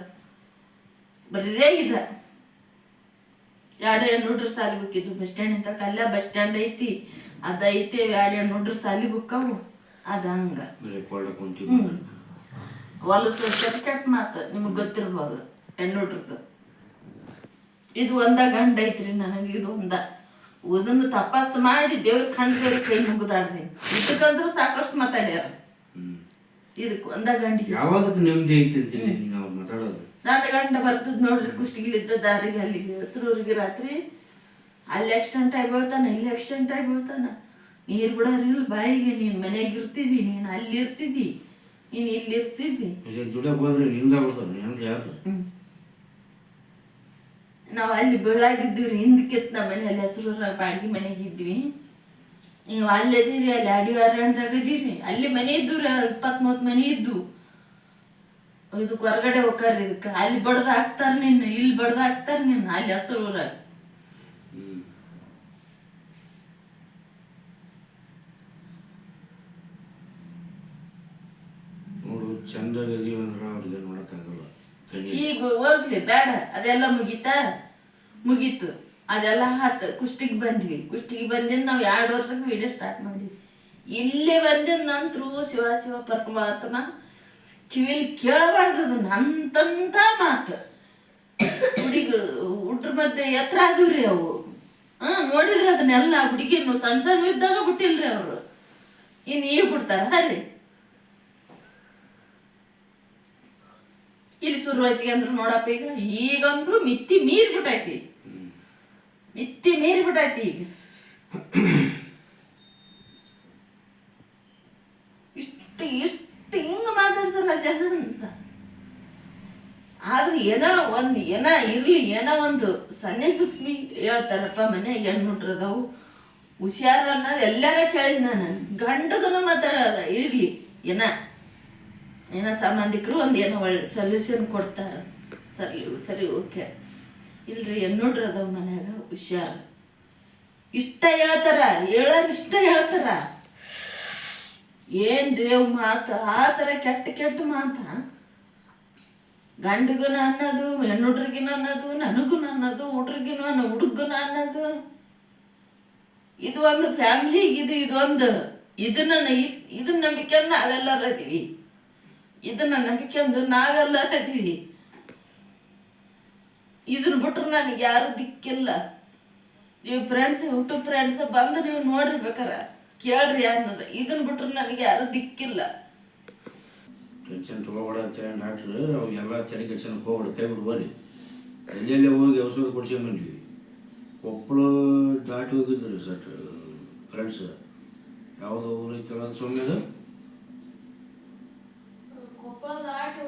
Speaker 1: ಬರೀ ಇದ ಎರಡು ಹೆಣ್ಣುಡ್ರು ಸಾಲಿ ಬುಕ್ಕಿದ್ದು. ಬಸ್ ಸ್ಟ್ಯಾಂಡ್ ತಕ್ಕ ಅಲ್ಲ ಬಸ್ ಸ್ಟ್ಯಾಂಡ್ ಐತಿ. ಅದ ಐತಿ ಎರಡು ಹೆಣ್ಣುಡ್ರು ಸಾಲಿ ಬುಕ್ಕವು. ಅದ ಹಂಗ. ಹೊಲಸು ಕೆಟ್ಟ ಮಾತು. ನಿಮಗೆ ಗೊತ್ತಿರ್ಬೋದು ಹೆಣ್ಣುಡ್ರದ್ದು. ಇದು ಒಂದ ಗಂಡ ಐತ್ರಿ ನನಗೆ ಇದು ಒಂದ. ಉದನ್ನ ತಪಾಸ್ ಮಾಡಿ ದೇವ್ರ ಕಂಡ್ರೆ ಕೈ ಮುಗಿದಾಡ್ದೆ ಇದಕ್ಕಂದ್ರೂ ಸಾಕಷ್ಟು ಮಾತಾಡ್ಯಾರ.
Speaker 2: ಇದಕ್
Speaker 1: ಇದಕ್ಕೆ ಒಂದ ಗಂಡ
Speaker 2: ಯಾವಾಗ ನೆಮ್ಮದಿ ಐತಿ ಅಂತೀನಿ ನಾವು ಮಾತಾಡೋದು.
Speaker 1: ನನ್ನ ಗಂಡ ಬರ್ತದ ನೋಡ್ರಿ ಕುಷ್ಟಿಗಿಲಿದ್ದ ದಾರಿಗೆ ಅಲ್ಲಿ ಹೆಸರೂರಿಗೆ ರಾತ್ರಿ. ಅಲ್ಲಿ ಆಕ್ಸಿಡೆಂಟ್ ಆಗಿ ಬೀಳ್ತಾನ ಇಲ್ಲಿ ಆಕ್ಸಿಡೆಂಟ್ ಆಗಿ ಬೀಳ್ತಾನ. ನೀರು ಬಿಡೋರಿಲ್ಲ ಬಾಯಿಗೆ ನೀನು ಮನೆಯಾಗ ಇರ್ತಿದ್ದಿ ನೀನು ಅಲ್ಲಿ ಇರ್ತಿದ್ದಿ ನೀನು ಇಲ್ಲಿ ಇರ್ತಿದ್ದಿ.
Speaker 2: ದುಡ್ಡ ಹೋದ್ರೆ ನಿಂದ ಯಾರು.
Speaker 1: ನಾವು ಅಲ್ಲಿ ಬೆಳಗಿದ್ದೀವಿ ರೀ ಹಿಂದಕ್ಕಿತ್ತು ನಮ್ಮ ಮನೆಯಲ್ಲಿ ಹೆಸರು ಬಾಡಿಗೆ ಮನೆಗೆ ಇದ್ವಿ. ನೀವು ಅಲ್ಲಿ ಅದೀರಿ ಅಲ್ಲಿ ಅಡಿವಾರದಾಗ ಅದೀರಿ ಅಲ್ಲಿ ಮನೆ ಇದ್ದು ರೀ ಇಪ್ಪತ್ತ್ ಮೂವತ್ತು ಮನೆ ಇದ್ದು. ಇದಕ್ಕೆ ಹೊರಗಡೆ ಹೋಗ್ತಾರ ಇದಕ್ಕೆ ಅಲ್ಲಿ ಬಡ್ದು ಹಾಕ್ತಾರ ನಿನ್ನ ಇಲ್ಲಿ ಬಡ್ದು ಹಾಕ್ತಾರ ನಿನ್ನ ಅಲ್ಲಿ
Speaker 2: ಹೆಸರು ಊರಾಗ. ಚಂದ
Speaker 1: ಈಗ ಹೋಗ್ಲಿ ಬೇಡ ಅದೆಲ್ಲ ಮುಗೀತಾ? ಮುಗೀತು. ಅದೆಲ್ಲ ಆತು. ಕುಷ್ಟಿಗೆ ಬಂದ್ವಿ. ಕುಷ್ಟಿಗೆ ಬಂದಿಂದ ನಾವು ಎರಡು ವರ್ಷಕ್ಕೆ ವಿಡಿಯೋ ಸ್ಟಾರ್ಟ್ ಮಾಡಿದ್ವಿ. ಇಲ್ಲಿ ಬಂದಿದ ನಂತರ ಶಿವ ಶಿವ ಪರಮಾತ್ಮ ಕಿವಿಲಿ ಕೇಳಬಾರ್ದು ನಂತಂತ ಮಾತು. ಹುಡುಗ, ಹುಡ್ರ ಮಧ್ಯೆ ಎತ್ತರ ಆದವ್ರಿ ಅವು. ಹಾ, ನೋಡಿದ್ರೆ ಅದನ್ನೆಲ್ಲ ಹುಡುಗಿನು ಸಣ್ಣ ಸಣ್ಣ ಇದ್ದಾಗ ಬಿಟ್ಟಿಲ್ರಿ ಅವರು. ಇನ್ನು ಈಗ ಬಿಡ್ತಾರ ಹರಿ ಇಲ್ಲಿ ಶುರು ಅಂದ್ರು ನೋಡಪ್ಪ ಈಗ. ಈಗಂದ್ರು ಮಿತ್ತಿ ಮೀರ್ ಬಿಟ್ಟೈತಿ ಮಿತ್ತಿ ಮೀರಿ ಬಿಟ್ಟೈತಿ ಈಗ. ಇಷ್ಟು ಇಷ್ಟು ಹಿಂಗೆ ಮಾತಾಡ್ತಾರ ಜನ ಅಂತ. ಆದ್ರೆ ಏನೋ ಒಂದು, ಏನೋ ಇರ್ಲಿ, ಏನೋ ಒಂದು ಸಣ್ಣ ಸೂಕ್ಷ್ಮಿ ಹೇಳ್ತಾರಪ್ಪ ಮನ್ಯಾಗ ಹೆಣ್ಮುಟ್ರು ಅದಾವು ಹುಷಾರು ಅನ್ನೋದು ಎಲ್ಲಾರ ಕೇಳಿ ನಾನು. ಗಂಡಗನು ಮಾತಾಡೋದ ಇರ್ಲಿ. ಏನ, ಏನೋ ಸಂಬಂಧಿಕರು ಒಂದು ಏನೋ ಒಳ್ಳೆ ಸೊಲ್ಯೂಷನ್ ಕೊಡ್ತಾರ. ಸರಿ ಸರಿ ಓಕೆ ಇಲ್ರಿ ಹೆಣ್ಣುಡ್ರು ಅದಾವ ಮನ್ಯಾಗ, ಹುಷಾರು. ಇಷ್ಟ ಹೇಳ್ತಾರ, ಹೇಳೋರು ಇಷ್ಟ ಹೇಳ್ತಾರ. ಏನ್ರಿ ಅವ್ ಮಾತು? ಆ ಥರ ಕೆಟ್ಟ ಕೆಟ್ಟ ಮಾತ ಗಂಡಗನ ಅನ್ನೋದು, ಹೆಣ್ಣುಡ್ರಿಗಿನ ಅನ್ನೋದು ನನಗೂ ಅನ್ನೋದು, ಹುಡ್ರಿಗಿನ ಅನ್ನೋ ಹುಡುಗನ ಅನ್ನೋದು. ಇದು ಒಂದು ಫ್ಯಾಮಿಲಿ, ಇದು ಇದೊಂದು, ಇದನ್ನ ಇದನ್ನ ನಂಬಿಕೆಂದು ನಾವೆಲ್ಲರೂ ಅದೀವಿ ಇದನ್ನ ನಂಬಿಕೆಂದು ನಾವೆಲ್ಲರೂ ಅದೀವಿ ಇದನ್ನ ಬಿಟ್ರೆ ನನಗೆ ಯಾರು ದಿಕ್ಕಿಲ್ಲ. ನೀವು ಫ್ರೆಂಡ್ಸ್ ಯೂಟ್ಯೂಬ್ ಫ್ರೆಂಡ್ಸ್ ಬಂದು ನೀವು ನೋಡ್ರಿ ಬೇಕಾರ. ಕೇಳ್ರಿ ಯಾರನ್ನ ಇದನ್ನ ಬಿಟ್ರೆ ನನಗೆ ಯಾರು ದಿಕ್ಕಿಲ್ಲ.
Speaker 2: ಟೆನ್ಷನ್ ತಗೋಬೇಡ ಅಂತ ಹೇಳಿ ಡಾಕ್ಟ್ರು ಅವಾಗೆಲ್ಲ ಚಳಿ ಕೆಡ್ಸೋಣಕ್ಕೆ ಹೋಗ್ಬೇಡ ಕೈ ಬಿಡು ಬರ್ರಿ. ಎಲ್ಲೆಲ್ಲಿ ಹೋಗಿ ಔಷಧ ಕೊಡ್ಸ್ಕೊಂಡ್ ಬಂದ್ವಿ. ಕೊಪ್ಪಳ ದಾಟಿ ಹೋಗಿದ್ರು ಸರ್ ಫ್ರೆಂಡ್ಸ್ ಯಾವುದೋ ಊರು ಐತಲ್ಲ ಅದು ಸುಮ್ಮನೆ ಅದು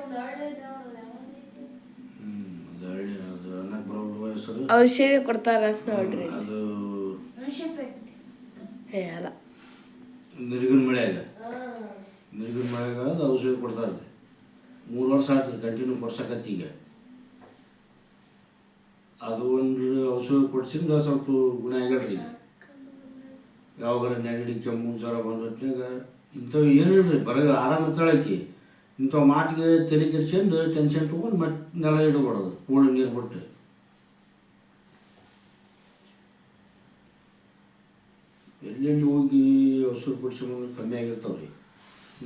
Speaker 2: ಒಂದು ಹಳ್ಳಿ ಅದು ಅನ್ನಕ್ಕೆ
Speaker 3: ಔಷಧಿ ಕೊಡ್ತಾರ ನೋಡ್ರಿ.
Speaker 2: ಅದು
Speaker 3: ಏ ಅಲ್ಲ.
Speaker 2: ಮಿರುಗಿನ ಮಳೆಯಾಗ ಮಿರುಗಿನ ಮಳೆಯಾಗ ಅದು ಔಷಧಿ ಕೊಡ್ತಾರೆ ಮೂರು ವರ್ಷ ಆಗ್ತದೆ ಕಂಟಿನ್ಯೂ ಕೊಡ್ಸಕತ್ತಿ ಈಗ. ಅದು ಒಂದು ಔಷಧಿ ಕೊಡ್ಸಿಂದ ಸ್ವಲ್ಪ ಗುಣ ಆಗ್ಯಾಡ್ರಿ ಯಾವಾಗ ನೆಗಡಿ ಕೆಮ್ಮು ಜ್ವರ ಬಂದ ಹೊತ್ತಿನಾಗ ಇಂಥವು ಏನಿಲ್ರಿ ಬರೋ ಆರಾಮ ತಳಕಿ ಇಂಥವು ಮಾತಿಗೆ ತಲೆ ಕೆಡಿಸ್ಕೊಂಡು ಟೆನ್ಷನ್ ತೊಗೊಂಡು ಮತ್ತೆ ನೆಲ ಇಡಬಾರ್ದು ಕೂಳು ನೀರು ಬಿಟ್ಟು. ಎಲ್ಲೆಲ್ಲಿ ಹೋಗಿ ಔಷಧ ಬಿಡಿಸ್ಕೊಂಡು ಕಮ್ಮಿ ಆಗಿರ್ತಾವ್ರಿ.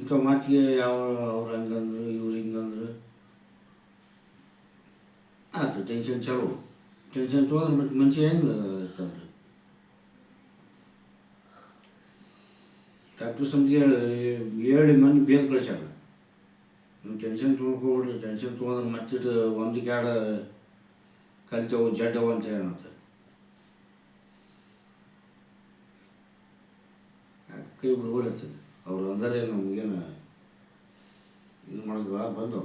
Speaker 2: ಇಂಥ ಮಾತಿಗೆ ಯಾವ ಅವ್ರು ಹಂಗಂದ್ರೆ, ಇವ್ರು ಹಿಂಗಂದ್ರೆ. ಆಯ್ತು ಟೆನ್ಷನ್ ಚಲೋ. ಟೆನ್ಷನ್ ತೊಗೊಂಡ್ರೆ ಮತ್ತೆ ಮನುಷ್ಯ ಹೆಂಗೆ ರೀ ಡಾಕ್ಟರ್ ಸಂದಿಗೆ ಹೇಳಿ ಮಂದಿ ಬೇರೆ ಕಳ್ಸ್ಯಾರ. ನೀವು ಟೆನ್ಷನ್ ತೊಗೊಂಡ್ಬಿಡ್ರಿ ಟೆನ್ಷನ್ ತೊಗೊಂಡ್ರೆ ಮತ್ತೆ ಒಂದು ಕ್ಯಾಡ ಕಲಿತವು ಜಡ್ಡವು ಅಂತ ಹೇಳಂತ ಕೈ ಬಿಡ್ಬೋಲತ್ತದ ಅವ್ರು ಅಂದರೆ ನಮಗೇನು ಇದು ಮಾಡಿದ್ವ ಬಂದವ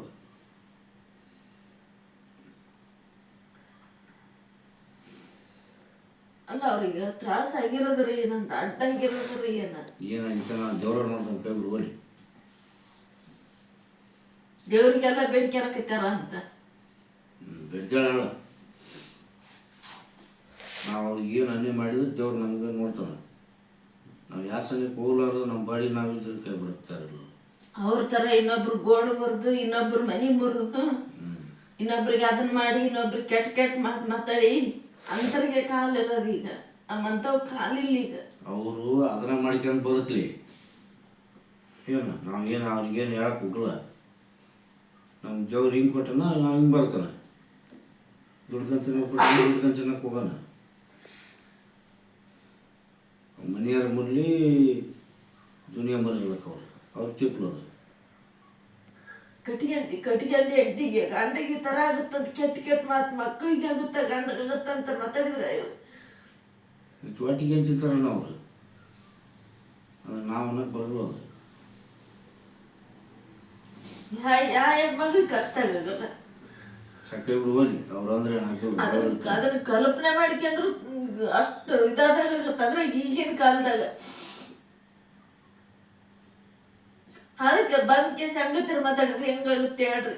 Speaker 1: ಅಲ್ಲ ಅವ್ರಿಗೆ ತ್ರಾಸ ಆಗಿರೋದ್ರಿ ಏನಂತ ಅಡ್ಡ ಆಗಿರೋದ್ರಿ ಏನ
Speaker 2: ಏನಾಗಿತ್ತು ನಾನು ದೇವ್ರ ಮಾಡ್ತಾನೆ ಕೈ ಬಿಡ್ಬೋಲಿ
Speaker 1: ದೇವ್ರಿಗೆಲ್ಲ ಬೇಡಿಕೆ ಹಾಕತ್ತಾರ ಅಂತ?
Speaker 2: ಬೆಡ್ಗಳ ನಾವು ಏನು ಅನ್ಯ ಮಾಡಿದ್ರು ದೇವ್ರು ನಮಗೆ ನೋಡ್ತಾನೆ. ನಾವು ಯಾರ ಸಂಗಕ್ಕೆ ಹೋಗ್ಲಾರ್ದು ನಮ್ಮ ಬಾಡಿ ನಾವು ಕೈ ಬಿಡ್ತಾರಲ್ಲ
Speaker 1: ಅವ್ರ ಥರ ಇನ್ನೊಬ್ರು ಗೋಡು ಬರ್ದು ಇನ್ನೊಬ್ರು ಮನೆ ಮುರಿದು ಇನ್ನೊಬ್ರಿಗೆ ಅದನ್ನ ಮಾಡಿ ಇನ್ನೊಬ್ರಿಗೆ ಕೆಟ್ಟ ಕೆಟ್ಟ ಮಾತು ಮಾತಾಡಿ ಅಂತರಿಗೆ ಕಾಲಿರೋದು ಈಗ. ನಮ್ಮಂಥವ್ ಕಾಲಿಲ್ಲ ಈಗ.
Speaker 2: ಅವರು ಅದನ್ನ ಮಾಡ್ಕೊಂಡು ಬದುಕಲಿ. ಏನು ನಾವೇನು ಏನು ಅವ್ರಿಗೇನು ಹೇಳಕ್ಕೆ ಹೋಗಲ್ಲ ನಮ್ಮ ಜವ್ರು ಹಿಂಗೆ ಕೊಟ್ಟನ ನಾವು ಹಿಂಗೆ ಬರ್ತಾನ ದುಡ್ಕೊಂಡ್ ತಿನ್ನೋಕೆ ಕೊಟ್ಟು ದುಡ್ಕೊಂಡ್ ತಿನ್ನಕ್ಕೆ ಹೋಗೋಣ ಮನೆಯವ್ರ ಮುರಲಿ ದುನಿಯಾ ಮರಿರ್ಬೇಕು ಅವ್ರು. ಅವ್ರು ತಿಪ್ಪಲದು
Speaker 1: ಕಟ್ಟಿಗೆ ಕಟ್ಟಿಗೆ ಅಂದಿ ಹೆಂಡತಿಗೆ. ಗಂಡಿಗೆ ಥರ ಆಗುತ್ತದ ಕೆಟ್ಟ ಕೆಟ್ಟ ಮಾತು ಮಕ್ಕಳಿಗೆ ಆಗುತ್ತೆ ಗಂಡಗಾಗುತ್ತೆ ಅಂತ ಮಾತಾಡಿದ್ರೆ
Speaker 2: ಒಟ್ಟಿಗೆ ತಿಂತಾರಲ್ಲ ಅವರು. ಅದು ನಾವು ಅನ್ನಕ್ಕೆ ಬರಲ್ಲ ಅದು
Speaker 1: ಯಾ ಯಾ ಹೆಣ್ಮಕ್ಳಿಗೆ ಕಷ್ಟ ಆಗಲ್ಲ
Speaker 2: ಸಕ್ಕರೆ ಬಿಡುವಲ್ಲಿ ಅವ್ರು ಅಂದ್ರೆ ನಾಲ್ಕು
Speaker 1: ಅದನ್ನ ಅದನ್ನ ಕಲ್ಪನೆ ಮಾಡಿಕೊಂಡ್ರು ಅಷ್ಟು ಇದಾದಾಗ ಅಂದ್ರೆ ಈಗಿನ ಕಾಲದಾಗ. ಅದಕ್ಕೆ ಬಂದ್ಕೆ ಸಂಗತಿ ಮಾತಾಡಿದ್ರೆ ಹೆಂಗಾಗುತ್ತೆ ಹೇಳ್ರಿ.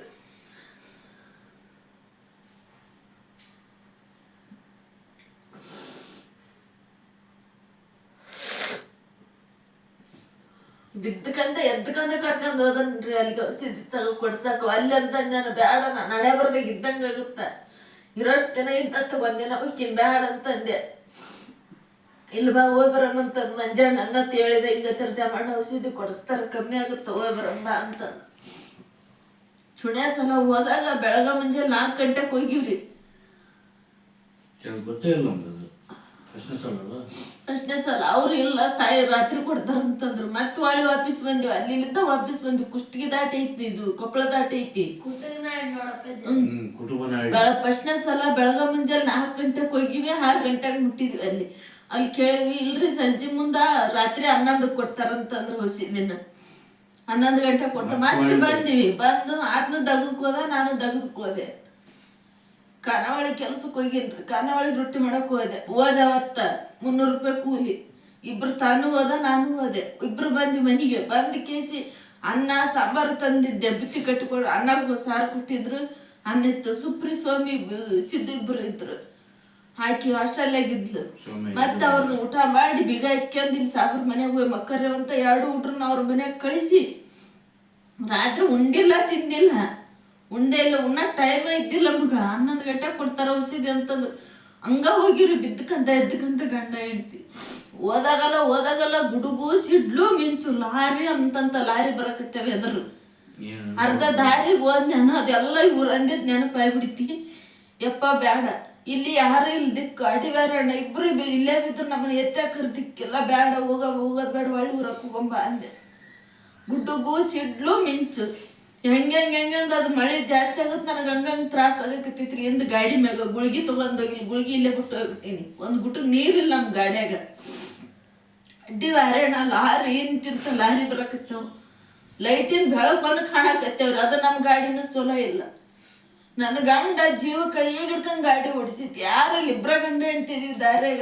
Speaker 1: ಬಿದ್ದಕಂತ ಎದ್ದಕಂತ ಕರ್ಕೊಂಡು ಹೋದನ್ರಿ ಅಲ್ಲಿಗೆ ಔಷಧಿ ತಗೋ ಕೊಡ್ಸಾಕ. ಅಲ್ಲಿ ಅಂತ ನಾನು ಬೇಡ ನಾನು ನಡೆ ಬರ್ದಾಗ ಇದ್ದಂಗೆ ಆಗುತ್ತೆ. ಇರೋಷ್ಟು ದಿನ ಇದ್ದಂತ ಒಂದಿನ ಉಕ್ಕಿನ್ ಬೇಡ ಅಂತಂದೆ. ಇಲ್ಲಿ ಬಾ ಹೋಗಿ ಬರೋಣ ಅಂತ ಮಂಜಣ್ಣ ಅನ್ನತ್ ಹೇಳಿದೆ. ಹಿಂಗ ತರ್ದೆ ಮಣ್ಣ ಔಷಧಿ ಕೊಡಿಸ್ತಾರೆ, ಕಮ್ಮಿ ಆಗುತ್ತೆ ಹೋಗಿ ಬರೋಣ ಅಂತ. ಚುಣ್ಯ ಸಲ ಹೋದಾಗ ಬೆಳಗ ಮುಂಜಾನೆ ನಾಲ್ಕು ಗಂಟೆಗೆ ಹೋಗಿವ್ರಿ.
Speaker 2: ಗೊತ್ತೇ ಇಲ್ಲ ಎಷ್ಟನೇ ಸಲ
Speaker 1: ಅವ್ರು ಇಲ್ಲ ಸಾಯ ರಾತ್ರಿ ಕೊಡ್ತಾರಂತಂದ್ರು ಮತ್ತೆ ಹೊಳ್ಳಿ ವಾಪಸ್ ಬಂದಿವಿ. ಅಲ್ಲಿಂದ ವಾಪಸ್ ಬಂದ್ವಿ. ಕುಷ್ಟಗಿ ದಾಟಿ ಐತಿ ಇದು ಕೊಪ್ಪಳ ದಾಟಿ ಐತಿ ಫಸ್ಟ್ನೇ ಸಲ ಬೆಳಗ ಮುಂಜಾನೆ ನಾಲ್ಕು ಗಂಟೆಗೆ ಹೋಗಿವಿ ಆರು ಗಂಟೆಗೆ ಮುಟ್ಟಿದ್ವಿ ಅಲ್ಲಿ. ಅಲ್ಲಿ ಕೇಳಿದ್ವಿ ಇಲ್ರಿ ಸಂಜೆ ಮುಂದ ರಾತ್ರಿ ಹನ್ನೊಂದಕ್ಕೆ ಕೊಡ್ತಾರಂತಂದ್ರು ಅಂತಂದ್ರು ದಿನ ಹನ್ನೊಂದು ಗಂಟೆ ಕೊಡ್ತಾರೆ ಮತ್ತೆ ಬಂದಿವಿ. ಬಂದು ಆತ್ನ ದಗದಕ್ಕೆ ಹೋದ ನಾನು ದಗದಕ್ಕೆ ಹೋದೆ. ಖಾನಾವಳಿ ಕೆಲ್ಸಕ್ಕೆ ಹೋಗಿನ್ರಿ ಖಾನಾವಳಿ ರೊಟ್ಟಿ ಮಾಡಕ್ ಹೋದೆ. ಹೋದೆ ಅವತ್ತ ಮುನ್ನೂರು ರೂಪಾಯಿ ಕೂಲಿ. ಇಬ್ರು ತಾನು ಹೋದ ನಾನು ಹೋದೆ. ಇಬ್ರು ಬಂದಿ ಮನೆಗೆ ಬಂದು ಕೇಸಿ ಅನ್ನ ಸಾಂಬಾರು ತಂದಿದ್ದೆ ಬುತ್ತಿ ಕಟ್ಟಿಕೊಂಡು ಅನ್ನ ಸಾರು ಕೊಟ್ಟಿದ್ರು. ಅನ್ನಿತ್ತು ಸುಪ್ರಿ ಸ್ವಾಮಿ ಸಿದ್ಧ ಇಬ್ರು ಇದ್ರು. ಹಾಕಿ ಹಾಸ್ಟೆಲ್ಲಾಗಿದ್ಲು
Speaker 2: ಆಗಿದ್ಲು
Speaker 1: ಮತ್ತೆ ಅವ್ರನ್ನ ಊಟ ಮಾಡಿ ಬೀಗ ಇಕ್ಕೊಂಡ್ ಇಲ್ಲಿ ಸಾಬ್ರ ಮನೆಗೆ ಹೋಗಿ ಮಕ್ಕರೆ ಅಂತ ಎರಡು ಊಟ್ರನ್ನ ಅವ್ರ ಮನೆಗೆ ಕಳಿಸಿ. ರಾತ್ರಿ ಉಂಡಿಲ್ಲ ತಿಂದಿಲ್ಲ. ಉಂಡೆ ಇಲ್ಲ ಉಣ್ಣ ಟೈಮ್ ಇದ್ದಿಲ್ಲ ಮಗ. ಹನ್ನೊಂದು ಗಂಟೆ ಕೊಡ್ತಾರ ಔಷಧಿ ಅಂತಂದು. ಹಂಗ ಹೋಗಿರು ಬಿದ್ದಕಂತ ಎದ್ದಕಂತ ಗಂಡ ಹೆಂಡ್ತಿ. ಓದಾಗಲ್ಲ ಓದಾಗಲ್ಲ ಗುಡುಗು ಸಿಡ್ಲು ಮಿಂಚು ಲಾರಿ ಅಂತಂತ ಲಾರಿ ಬರಕತ್ತೇವೆ ಎದರು. ಅರ್ಧ ದಾರಿಗೆ ಹೋದ್ ನಾನು ಅದೆಲ್ಲ ಇವ್ರು ಅಂದಿದ್ ನೆನಪಾಗ್ಬಿಡ್ತಿ ಯಪ್ಪ ಬೇಡ ಇಲ್ಲಿ ಯಾರು ಇಲ್ಲಿ ದಿಕ್ಕು ಅಡಿ ಬೇರೆ ಅಣ್ಣ ಇಬ್ರು ಇಲ್ಲೇ ಬಿದ್ರು ನಮ್ಮನ್ನ ಎತ್ತಾಕರ್ ಕರ್ದಿಕ್ಕೆಲ್ಲ ಬೇಡ ಹೋಗ ಹೋಗೋದ್ ಬೇಡ ಒಳ್ಳೆ ಊರಕ್ಕೆ ಹೋಗಂಬ ಅಂದೆ. ಗುಡುಗು ಸಿಡ್ಲು ಮಿಂಚು. ಹೆಂಗೆ ಹೆಂಗೆ ಹೆಂಗೆ ಅದು ಮಳೆ ಜಾಸ್ತಿ ಆಗುತ್ತೆ ನನಗೆ ಹಂಗಂಗೆ ತ್ರಾಸ ಆಗಕತ್ತೈತ್ರಿ. ಎಂದು ಗಾಡಿ ಮ್ಯಾಗ ಗುಳ್ಗಿ ತೊಗೊಂಡೋಗಿ ಗುಳ್ಗಿ ಇಲ್ಲೇ ಬಿಟ್ಟು ಹೋಗ್ತೀನಿ. ಒಂದು ಗುಟ್ಟಕ್ಕೆ ನೀರಿಲ್ಲ ನಮ್ಮ ಗಾಡ್ಯಾಗ. ಅಡ್ಡಿ ವಾರಣ ಲಾರಿ ಇಂತಿಂತ ಲಾರಿ ಬರಕತ್ತೇವ್. ಲೈಟಿನ ಬೆಳಕು ಬಂದು ಕಾಣಕತ್ತೇವ್ರಿ. ಅದು ನಮ್ಮ ಗಾಡಿನೂ ಚಲೋ ಇಲ್ಲ. ನನ್ನ ಗಂಡ ಜೀವ ಕೈಯಾಗ ಹಿಡ್ಕೊಂಡ್ ಗಾಡಿ ಓಡಿಸಿತ್ತು ಯಾರಲ್ಲಿ ಇಬ್ರ ಗಂಡ ಹೆಂಡ್ತಿದೀವಿ ದಾರ್ಯಾಗ?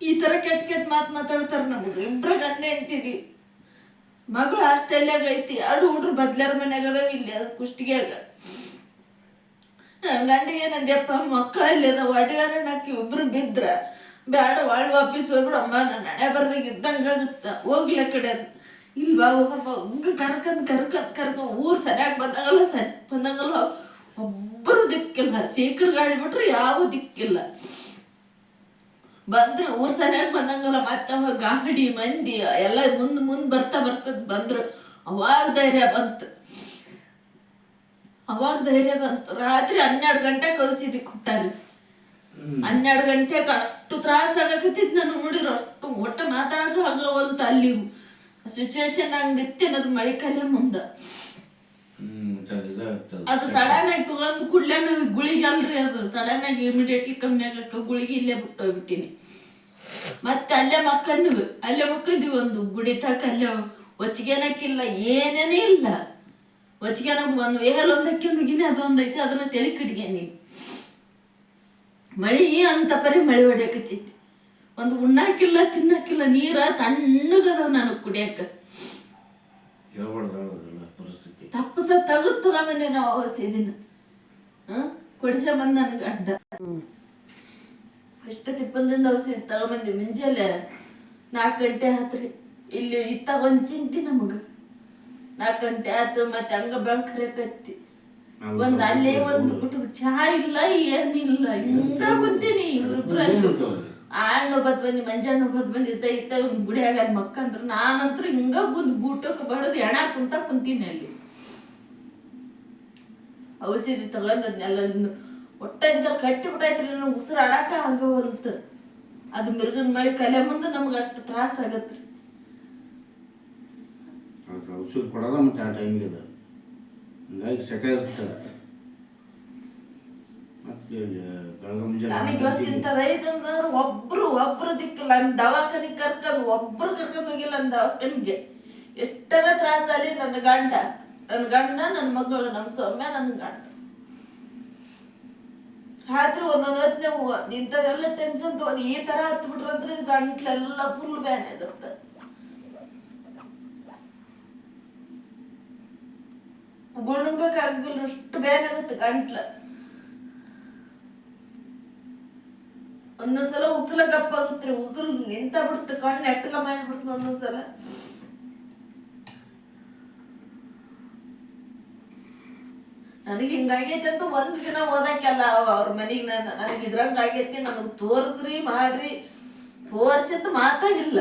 Speaker 1: ಈ ಥರ ಕೆಟ್ಟ ಕೆಟ್ಟ ಮಾತು ಮಾತಾಡ್ತಾರೆ ನಮ್ಗೆ. ಇಬ್ರ ಗಂಡ ಹೆಂಡ್ತಿದೀವಿ ಮಗಳು ಆಸ್ಟ್ರೇಲಿಯಾಗ ಐತಿ ಅಡು ಹುಡ್ರು ಬದ್ಲಾರ ಮನ್ಯಾಗ ಅದಾವ ಇಲ್ಲಿ ಅದು ಕುಷ್ಟಿಗ್ಯಾಗ ಗಂಡ ಏನಂದ್ಯಪ್ಪ ಮಕ್ಕಳಲ್ಲಿ ಅದ ಅಡಿಗಾರಣ ಹಾಕಿ ಒಬ್ರು ಬಿದ್ರ ಬೇಡ ಒಳ್ ವಾಪಸ್ ಹೋಗ್ಬಿಡಮ್ಮ ನನ್ನ ಹಣೆ ಬರ್ದಾಗ ಇದ್ದಂಗೆ ಆಗುತ್ತ? ಹೋಗ್ಲಿ ಕಡೆ ಅದು ಇಲ್ವಾ, ಹೋಗಪ್ಪ, ಹಂಗ ಕರ್ಕಂದ್ ಕರ್ಕಂದ್ ಕರ್ಕ ಊರ್ ಸರಿಯಾಗಿ ಬಂದಾಗಲ್ಲ, ಸರಿ ಬಂದಾಗಲ್ಲ ಒಬ್ಬರು ದಿಕ್ಕಿಲ್ಲ ಸೀಕರ್ ಗಾಡಿ ಬಿಟ್ರೆ ಯಾವ ದಿಕ್ಕಿಲ್ಲ. ಬಂದ್ರೆ ಊರ್ ಸರಿಯಾಗಿ ಬಂದಂಗಲ್ಲ ಮತ್ತೆ ಅವಾಗ ಗಾಡಿ ಮಂದಿ ಎಲ್ಲ ಮುಂದ್ ಮುಂದ್ ಬರ್ತಾ ಬರ್ತದ ಬಂದ್ರು. ಅವಾಗ ಧೈರ್ಯ ಬಂತು. ಅವಾಗ ಧೈರ್ಯ ಬಂತು. ರಾತ್ರಿ ಹನ್ನೆರಡು ಗಂಟೆ ಕಳಿಸಿದಿ ಕುಟ್ಟಲ್ಲಿ ಹನ್ನೆರಡು ಗಂಟೆಗೆ ಅಷ್ಟು ತ್ರಾಸ ಆಗಕತ್ತಿದ್ ನಾನು ನೋಡಿದ್ರು ಅಷ್ಟು ಒಟ್ಟ ಮಾತಾಡಕ ಆಗವಲ್ತ ಅಲ್ಲಿ ಸಿಚುವೇಶನ್ ಹಂಗಿತ್ತು ಅನ್ನೋದು ಮಳೆ ಕಲೆ ಮುಂದ. ಅದು ಸಡನ್ ಆಗಿ ತಗೊಂಡ್ ಕೂಡ್ಲೆ ಗುಳಿಗೆ ಅಲ್ರಿ ಅದು. ಸಡನ್ ಆಗಿ ಇಮಿಡಿಯೇಟ್ಲಿ ಕಮ್ಮಿ ಆಗಕ್ಕ ಗುಳಿಗೆ ಇಲ್ಲೇ ಬಿಟ್ಟು ಹೋಗ್ಬಿಟ್ಟಿನಿ ಮತ್ತೆ ಅಲ್ಲೇ ಮಕ್ಕಂದಿವಿ. ಅಲ್ಲೇ ಮಕ್ಕಂದ್ವಿ ಒಂದು ಗುಡಿ ತಕ ಅಲ್ಲೇ ಒಚ್ಗೆನಕ್ಕಿಲ್ಲ, ಏನೇನೇ ಇಲ್ಲ. ಒಚ್ಗೆನಕ್ ಒಂದು ವೇಹಲ್ ಒಂದು ಅದೊಂದು ಐತಿ, ಅದನ್ನ ತೆಲಿ ಕಟ್ಗೇನಿ. ಮಳಿ ಅಂತ ಪರಿ ಮಳೆ ಹೊಡೆಯಕತ್ತೈತಿ ಒಂದು ಉಣ್ಣಾಕಿಲ್ಲ ತಿನ್ನಕ್ಕಿಲ್ಲ ನೀರ ತಣ್ಣಗದವ ನನಗೆ ಕುಡಿಯಕ್ಕ ತಪ್ಪಸ ತಗದ್ ತಗೊಂಬಂದೆ ನಾವು ಹಾಂ? ಕೊಡಿಸ ಬಂದ ನನಗೆ ಅಡ್ಡ. ಅಷ್ಟ ತಿಪ್ಪಂದಿಂದ ಔಷಧಿ ತಗೊಂಬಂದಿ ಮುಂಜಾನೆ ನಾಲ್ಕು ಗಂಟೆ ಆತ್ರಿ. ಇಲ್ಲಿ ಇತ್ತ ಒಂದ್ ಚಿಂತಿ ನಮಗ. ನಾಲ್ಕು ಗಂಟೆ ಆತು ಮತ್ತೆ ಹಂಗ ಬೆಂಕ್ ಕರೆಕತ್ತಿ ಒಂದ್ ಅಲ್ಲೇ ಒಂದು ಗುಟ್ಟು ಚಹಾ ಇಲ್ಲ ಏನಿಲ್ಲ. ಹಿಂಗ ಬಂದಿನಿ ಇವ್ರಿಬ್ರಲ್ಲಿ ಆಳ್ನ ಬದ್ ಬಂದಿ ಮಂಜಾನ ಬದ್ ಬಂದಿ ಇದ್ದ ಇತ್ತ ಗುಡಿಯಾಗ ಮಕ್ಕಂದ್ರು. ನಾನಂತ್ರ ಹಿಂಗ ಕುಂದ್ ಬೂಟಕ್ ಬಡದ್ ಎಣ ಕುಂತ ಕುಂತೀನಿ ಅಲ್ಲಿ. ಔಷಧಿ ತಗೊಂಡದ್ನೆಲ್ಲ ಒಟ್ಟ ಇಂತ ಕಟ್ಟಿ ಬಿಟ್ಟೈತ್ರಿ ನನಗೆ ಉಸಿರು ಆಡಾಕ ಆಗವಲ್ತ ಅದು ಮಿರ್ಗನ್ ಮಾಡಿ ಕಲೆ ಮುಂದೆ ನಮ್ಗೆ ಅಷ್ಟು ತ್ರಾಸ ಆಗತ್ರಿ.
Speaker 2: ಔಷಧ ಕೊಡೋದ ಮತ್ತೆ ಆ ಟೈಮಿಗೆ ಅದು. ಹಂಗಾಗಿ ಸೆಕೆ ಇರುತ್ತೆ ಮತ್ತೆ ಬೆಳಗ್ಗೆ ಮುಂಜಾನೆ
Speaker 1: ಒಬ್ರು ಒಬ್ರು ದಿಕ್ಕಿಲ್ಲ. ನನ್ನ ದವಾಖಾನೆ ಕರ್ಕೊಂಡು ಒಬ್ರು ಕರ್ಕೊಂಡು ಹೋಗಿಲ್ಲ ನನ್ನ ದವಾಖಾನಿಗೆ. ಎಷ್ಟರ ತ್ರಾಸಲ್ಲಿ ನನ್ನ ಗಂಡ. ನನ್ನ ಗಂಡ, ನನ್ನ ಮಗಳು, ನಮ್ಮ ಸೌಮ್ಯ, ನನ್ನ ಗಂಡ. ರಾತ್ರಿ ಒಂದೊಂದು ಹೊತ್ತಿನ ಇಂಥದ್ದೆಲ್ಲ ಟೆನ್ಷನ್ ತಗೊಂಡು ಈ ತರ ಹತ್ತು ಬಿಟ್ರಂದ್ರೆ ಗಂಟ್ಲೆಲ್ಲ ಫುಲ್ ಬ್ಯಾನ್ ಆಗುತ್ತೆ ಗುಣಗಕ್ಕಾಗಿಲ್ಲ ಅಷ್ಟು ಬ್ಯಾನ್ ಆಗುತ್ತೆ ಗಂಟ್ಲ. ಒಂದೊಂದ್ಸಲ ಉಸಲ ಕಪ್ಪಾಗುತ್ತೆ ಉಸಲ್ ನಿಂತ ಬಿಡುತ್ತೆ, ಕಣ್ಣು ಎಟ್ಟಲ ಮಾಡ್ಬಿಡ್ತು ಒಂದೊಂದ್ಸಲ. ನನಗೆ ಹಿಂಗಾಗೈತಿ ಅಂತ ಒಂದು ದಿನ ಓದಕ್ಕೆಲ್ಲ ಅವ್ರ ಮನೆಗೆ ನಾನು ನನಗೆ ಇದ್ರಂಗೆ ಆಗೈತಿ, ನನಗೆ ತೋರಿಸ್ರಿ ಮಾಡ್ರಿ. ತೋರ್ಸಿದ್ದು ಮಾತಾಗಿಲ್ಲ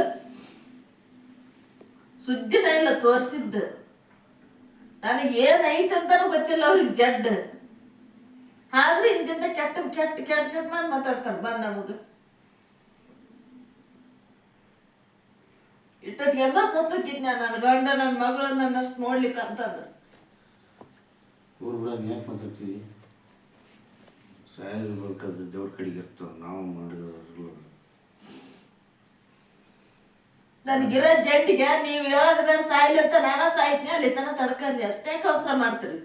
Speaker 1: ಸುದ್ದಿನ ಇಲ್ಲ ತೋರಿಸಿದ್ದ. ನನಗೆ ಏನೈತೆ ಅಂತಾನು ಗೊತ್ತಿಲ್ಲ ಅವ್ರಿಗೆ ಜಡ್ ಆದ್ರೆ ಇಂತಿಂತ ಕೆಟ್ಟ ಕೆಟ್ಟ ಕೆಟ್ಟ ಕೆಟ್ಟ ಮಾಡಿ ಮಾತಾಡ್ತಾರೆ ಬಂದ್ ನಮಗೆ. ಇಟ್ಟದ್ ಎಲ್ಲ ನಾನು ನನ್ನ ಗಂಡ ನನ್ನ ಮಗಳು ನನ್ನಷ್ಟು ನೋಡ್ಲಿಕ್ಕೆ ಅಂತಂದ್ರು
Speaker 2: ಊರು ಬಿಡ ಯಾಕೆ ಮಾತಾಡ್ತೀವಿ ಸಾಯಲ್ ಬೇಕಾದ್ರೆ ದೇವ್ರ ಕಡೆಗೆ ಇರ್ತಾವೆ. ನಾವು ಮಾಡಿದ್ರು
Speaker 1: ನನಗಿರೋ ಜಟ್ಟಿಗೆ ನೀವು ಹೇಳೋದ್ ಬೇಡ ಸಾಯ್ಲಿ ಅಂತ ನಾನ ಸಾಯ್ತೀನಿ ಅಲ್ಲಿ ತನ ತಡ್ಕರಿ ಅಷ್ಟೇ ಅವಸರ ಮಾಡ್ತೀರಿ.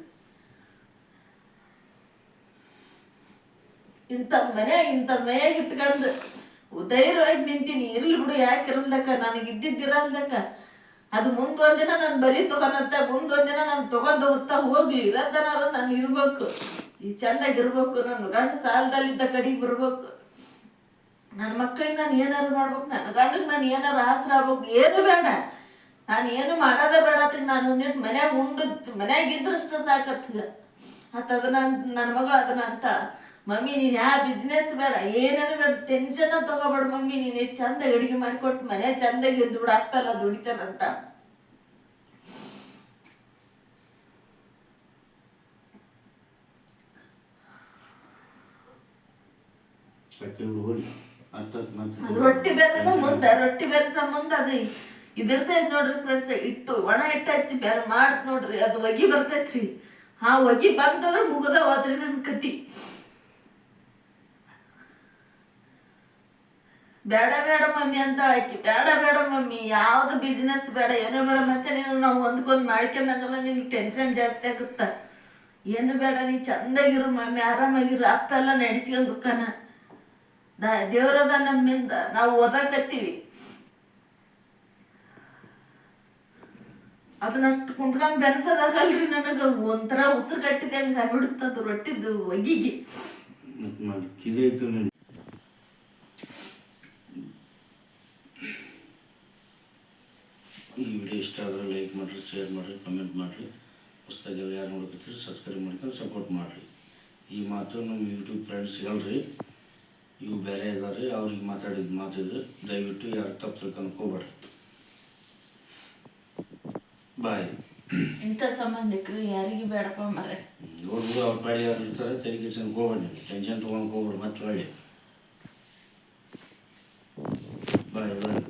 Speaker 1: ಇಂಥದ್ ಮನ್ಯಾಗ ಇಂಥದ್ ಮನ್ಯಾಗ ಇಟ್ಕೊಂಡು ಧೈರ್ಯವಾಗಿ ನಿಂತೀನಿ. ಇರ್ಲಿ ಬಿಡು ಯಾಕೆ ಇರಲ್ದಕ್ಕ? ನನಗೆ ಇದ್ದಿದ್ದಿರಲ್ದಕ್ಕ? ಅದು ಮುಂದೊಂದಿನ ನಾನು ಬರೀ ತಗೊಂಡಂತ ಮುಂದೊಂದಿನ ನಾನು ತಗೊಂಡು ಹೋಗ್ತಾ ಹೋಗ್ಲಿ. ಇರೋದನಾರ ನಾನು ಇರ್ಬೇಕು. ಈ ಚೆನ್ನಾಗಿರ್ಬೇಕು ನನ್ನ ಗಂಡ ಸಾಲದಲ್ಲಿದ್ದ ಕಡೆಗೆ ಬರ್ಬೇಕು. ನನ್ನ ಮಕ್ಕಳಿಗೆ ನಾನು ಏನಾರು ಮಾಡ್ಬೇಕು ನನ್ನ ಗಂಡಕ್ಕೆ ನಾನು ಏನಾರು ಆಸರ ಆಗ್ಬೇಕು, ಏನು ಬೇಡ. ನಾನು ಏನು ಮಾಡೋದೇ ಬೇಡ ನಾನು ಒಂದಿಟ್ಟು ಮನ್ಯಾಗ ಉಂಡು, ಮನ್ಯಾಗ ಇದ್ರಷ್ಟ ಸಾಕತ್ಗ ಅತ್ತ ಅದನ್ನ ನನ್ನ ಮಗಳು ಅದನ್ನ ಅಂತ ಮಮ್ಮಿ ನೀನು ಯಾವ ಬಿಸ್ನೆಸ್ ಬೇಡ ಏನಾದ್ರು ಬೇಡ ಟೆನ್ಷನ್ ತಗೋಬೇಡ ಮಮ್ಮಿ ನೀನು ಎಷ್ಟು ಚಂದಾಗಿ ಅಡುಗೆ ಮಾಡಿಕೊಟ್ಟು ಮನೆ ಚಂದಾಗಿ ಅಪ್ಪ ಅಪ್ಪೆಲ್ಲ ದುಡಿತಾನಂತ. ರೊಟ್ಟಿ ಬೆರೆಸ ಮುಂದ ರೊಟ್ಟಿ ಬೆರೆಸ ಮುಂದ ಅದು ಇದಿರ್ತೈತಿ ನೋಡ್ರಿ ಫ್ರೆಂಡ್ಸ್ ಇಟ್ಟು ಒಣ ಹಿಟ್ಟು ಹಚ್ಚಿ ಬೆರ ಮಾಡ್ತ ನೋಡ್ರಿ ಅದು ಒಗಿ ಬರ್ತೈತ್ರಿ. ಆ ಒಗಿ ಬಂತಂದ್ರೆ ಮುಗದ ಹೋದ್ರಿ ನನ್ನ ಕತಿ. ಬೇಡ ಬೇಡ ಮಮ್ಮಿ ಅಂತಾಳೆ ಆಕಿ. ಬೇಡ ಬೇಡ ಮಮ್ಮಿ, ಯಾವ್ದು ಬಿಸ್ನೆಸ್ ಬೇಡ, ಏನೋ ಬೇಡ. ಮತ್ತೆ ನೀನು ನಾವು ಹೊಂದ್ಕೊಂಡು ಮಾಡ್ಕೊಂಡಾಗಲ್ಲ ನಿನ್ಗೆ ಟೆನ್ಷನ್ ಜಾಸ್ತಿ ಆಗುತ್ತೆ? ಏನು ಬೇಡ, ನೀ ಚಂದಾಗಿರು ಮಮ್ಮಿ, ಆರಾಮಾಗಿರು. ಅಪ್ಪ ಎಲ್ಲ ನಡೆಸ್ಕೊಂಡು ಬುಕ್ಕನ ದ ದೇವ್ರದ ನಮ್ಮಿಂದ. ನಾವು ಓದಾಕತ್ತೀವಿ. ಅದನ್ನಷ್ಟು ಕುಂತ್ಕೊಂಡು ಬೆನ್ಸೋದಾಗಲ್ರಿ ನನಗೆ. ಒಂಥರ ಉಸಿರು ಕಟ್ಟಿದಂಗೆ ಆಗ್ಬಿಡುತ್ತದು ರೊಟ್ಟಿದ್ದು ಒಗಿಗಿ
Speaker 2: ಮತ್ತೆ ಮಾಡಿ ಕಿದೈತು ನೋಡಿ ಈ ವಿಡಿಯೋ ಇಷ್ಟ ಆದರೆ ಲೈಕ್ ಮಾಡಿರಿ ಶೇರ್ ಮಾಡಿರಿ ಕಮೆಂಟ್ ಮಾಡಿರಿ. ಹೊಸ್ದಾಗೆಲ್ಲ ಯಾರು ನೋಡ್ಕೊತೀರಿ ಸಬ್ಸ್ಕ್ರೈಬ್ ಮಾಡ್ಕೊಂಡು ಸಪೋರ್ಟ್ ಮಾಡಿರಿ. ಈ ಮಾತು ನಮ್ಮ ಯೂಟ್ಯೂಬ್ ಫ್ರೆಂಡ್ಸ್ ಹೇಳ್ರಿ ಇವು ಬೇರೆ ಇದ್ದಾರೆ ಅವ್ರಿಗೆ ಮಾತಾಡಿದ ಮಾತಿದು ದಯವಿಟ್ಟು ಯಾರು ತಪ್ಪು ತಿಳ್ಕೊಂಡು ಹೋಗ್ಬೇಡ್ರಿ. ಬಾಯ್
Speaker 1: ಇಂಥ ಸಂಬಂಧಿಕರು ಯಾರಿಗೆ ಬೇಡಪ್ಪ ಮರೆ
Speaker 2: ನೋಡ್ಬಿಡು ಅವ್ರ ಪಾಡಿ ಯಾರು ಇರ್ತಾರೆ ತೆರಿಗೆ ಹೋಗ್ಬೇಡಿ ಟೆನ್ಷನ್ ತೊಗೊಂಡು ಹೋಗ್ಬೇಡಿ ಮತ್ತೆ ಒಳ್ಳೆ ಬಾಯ್ ಬಾಯ್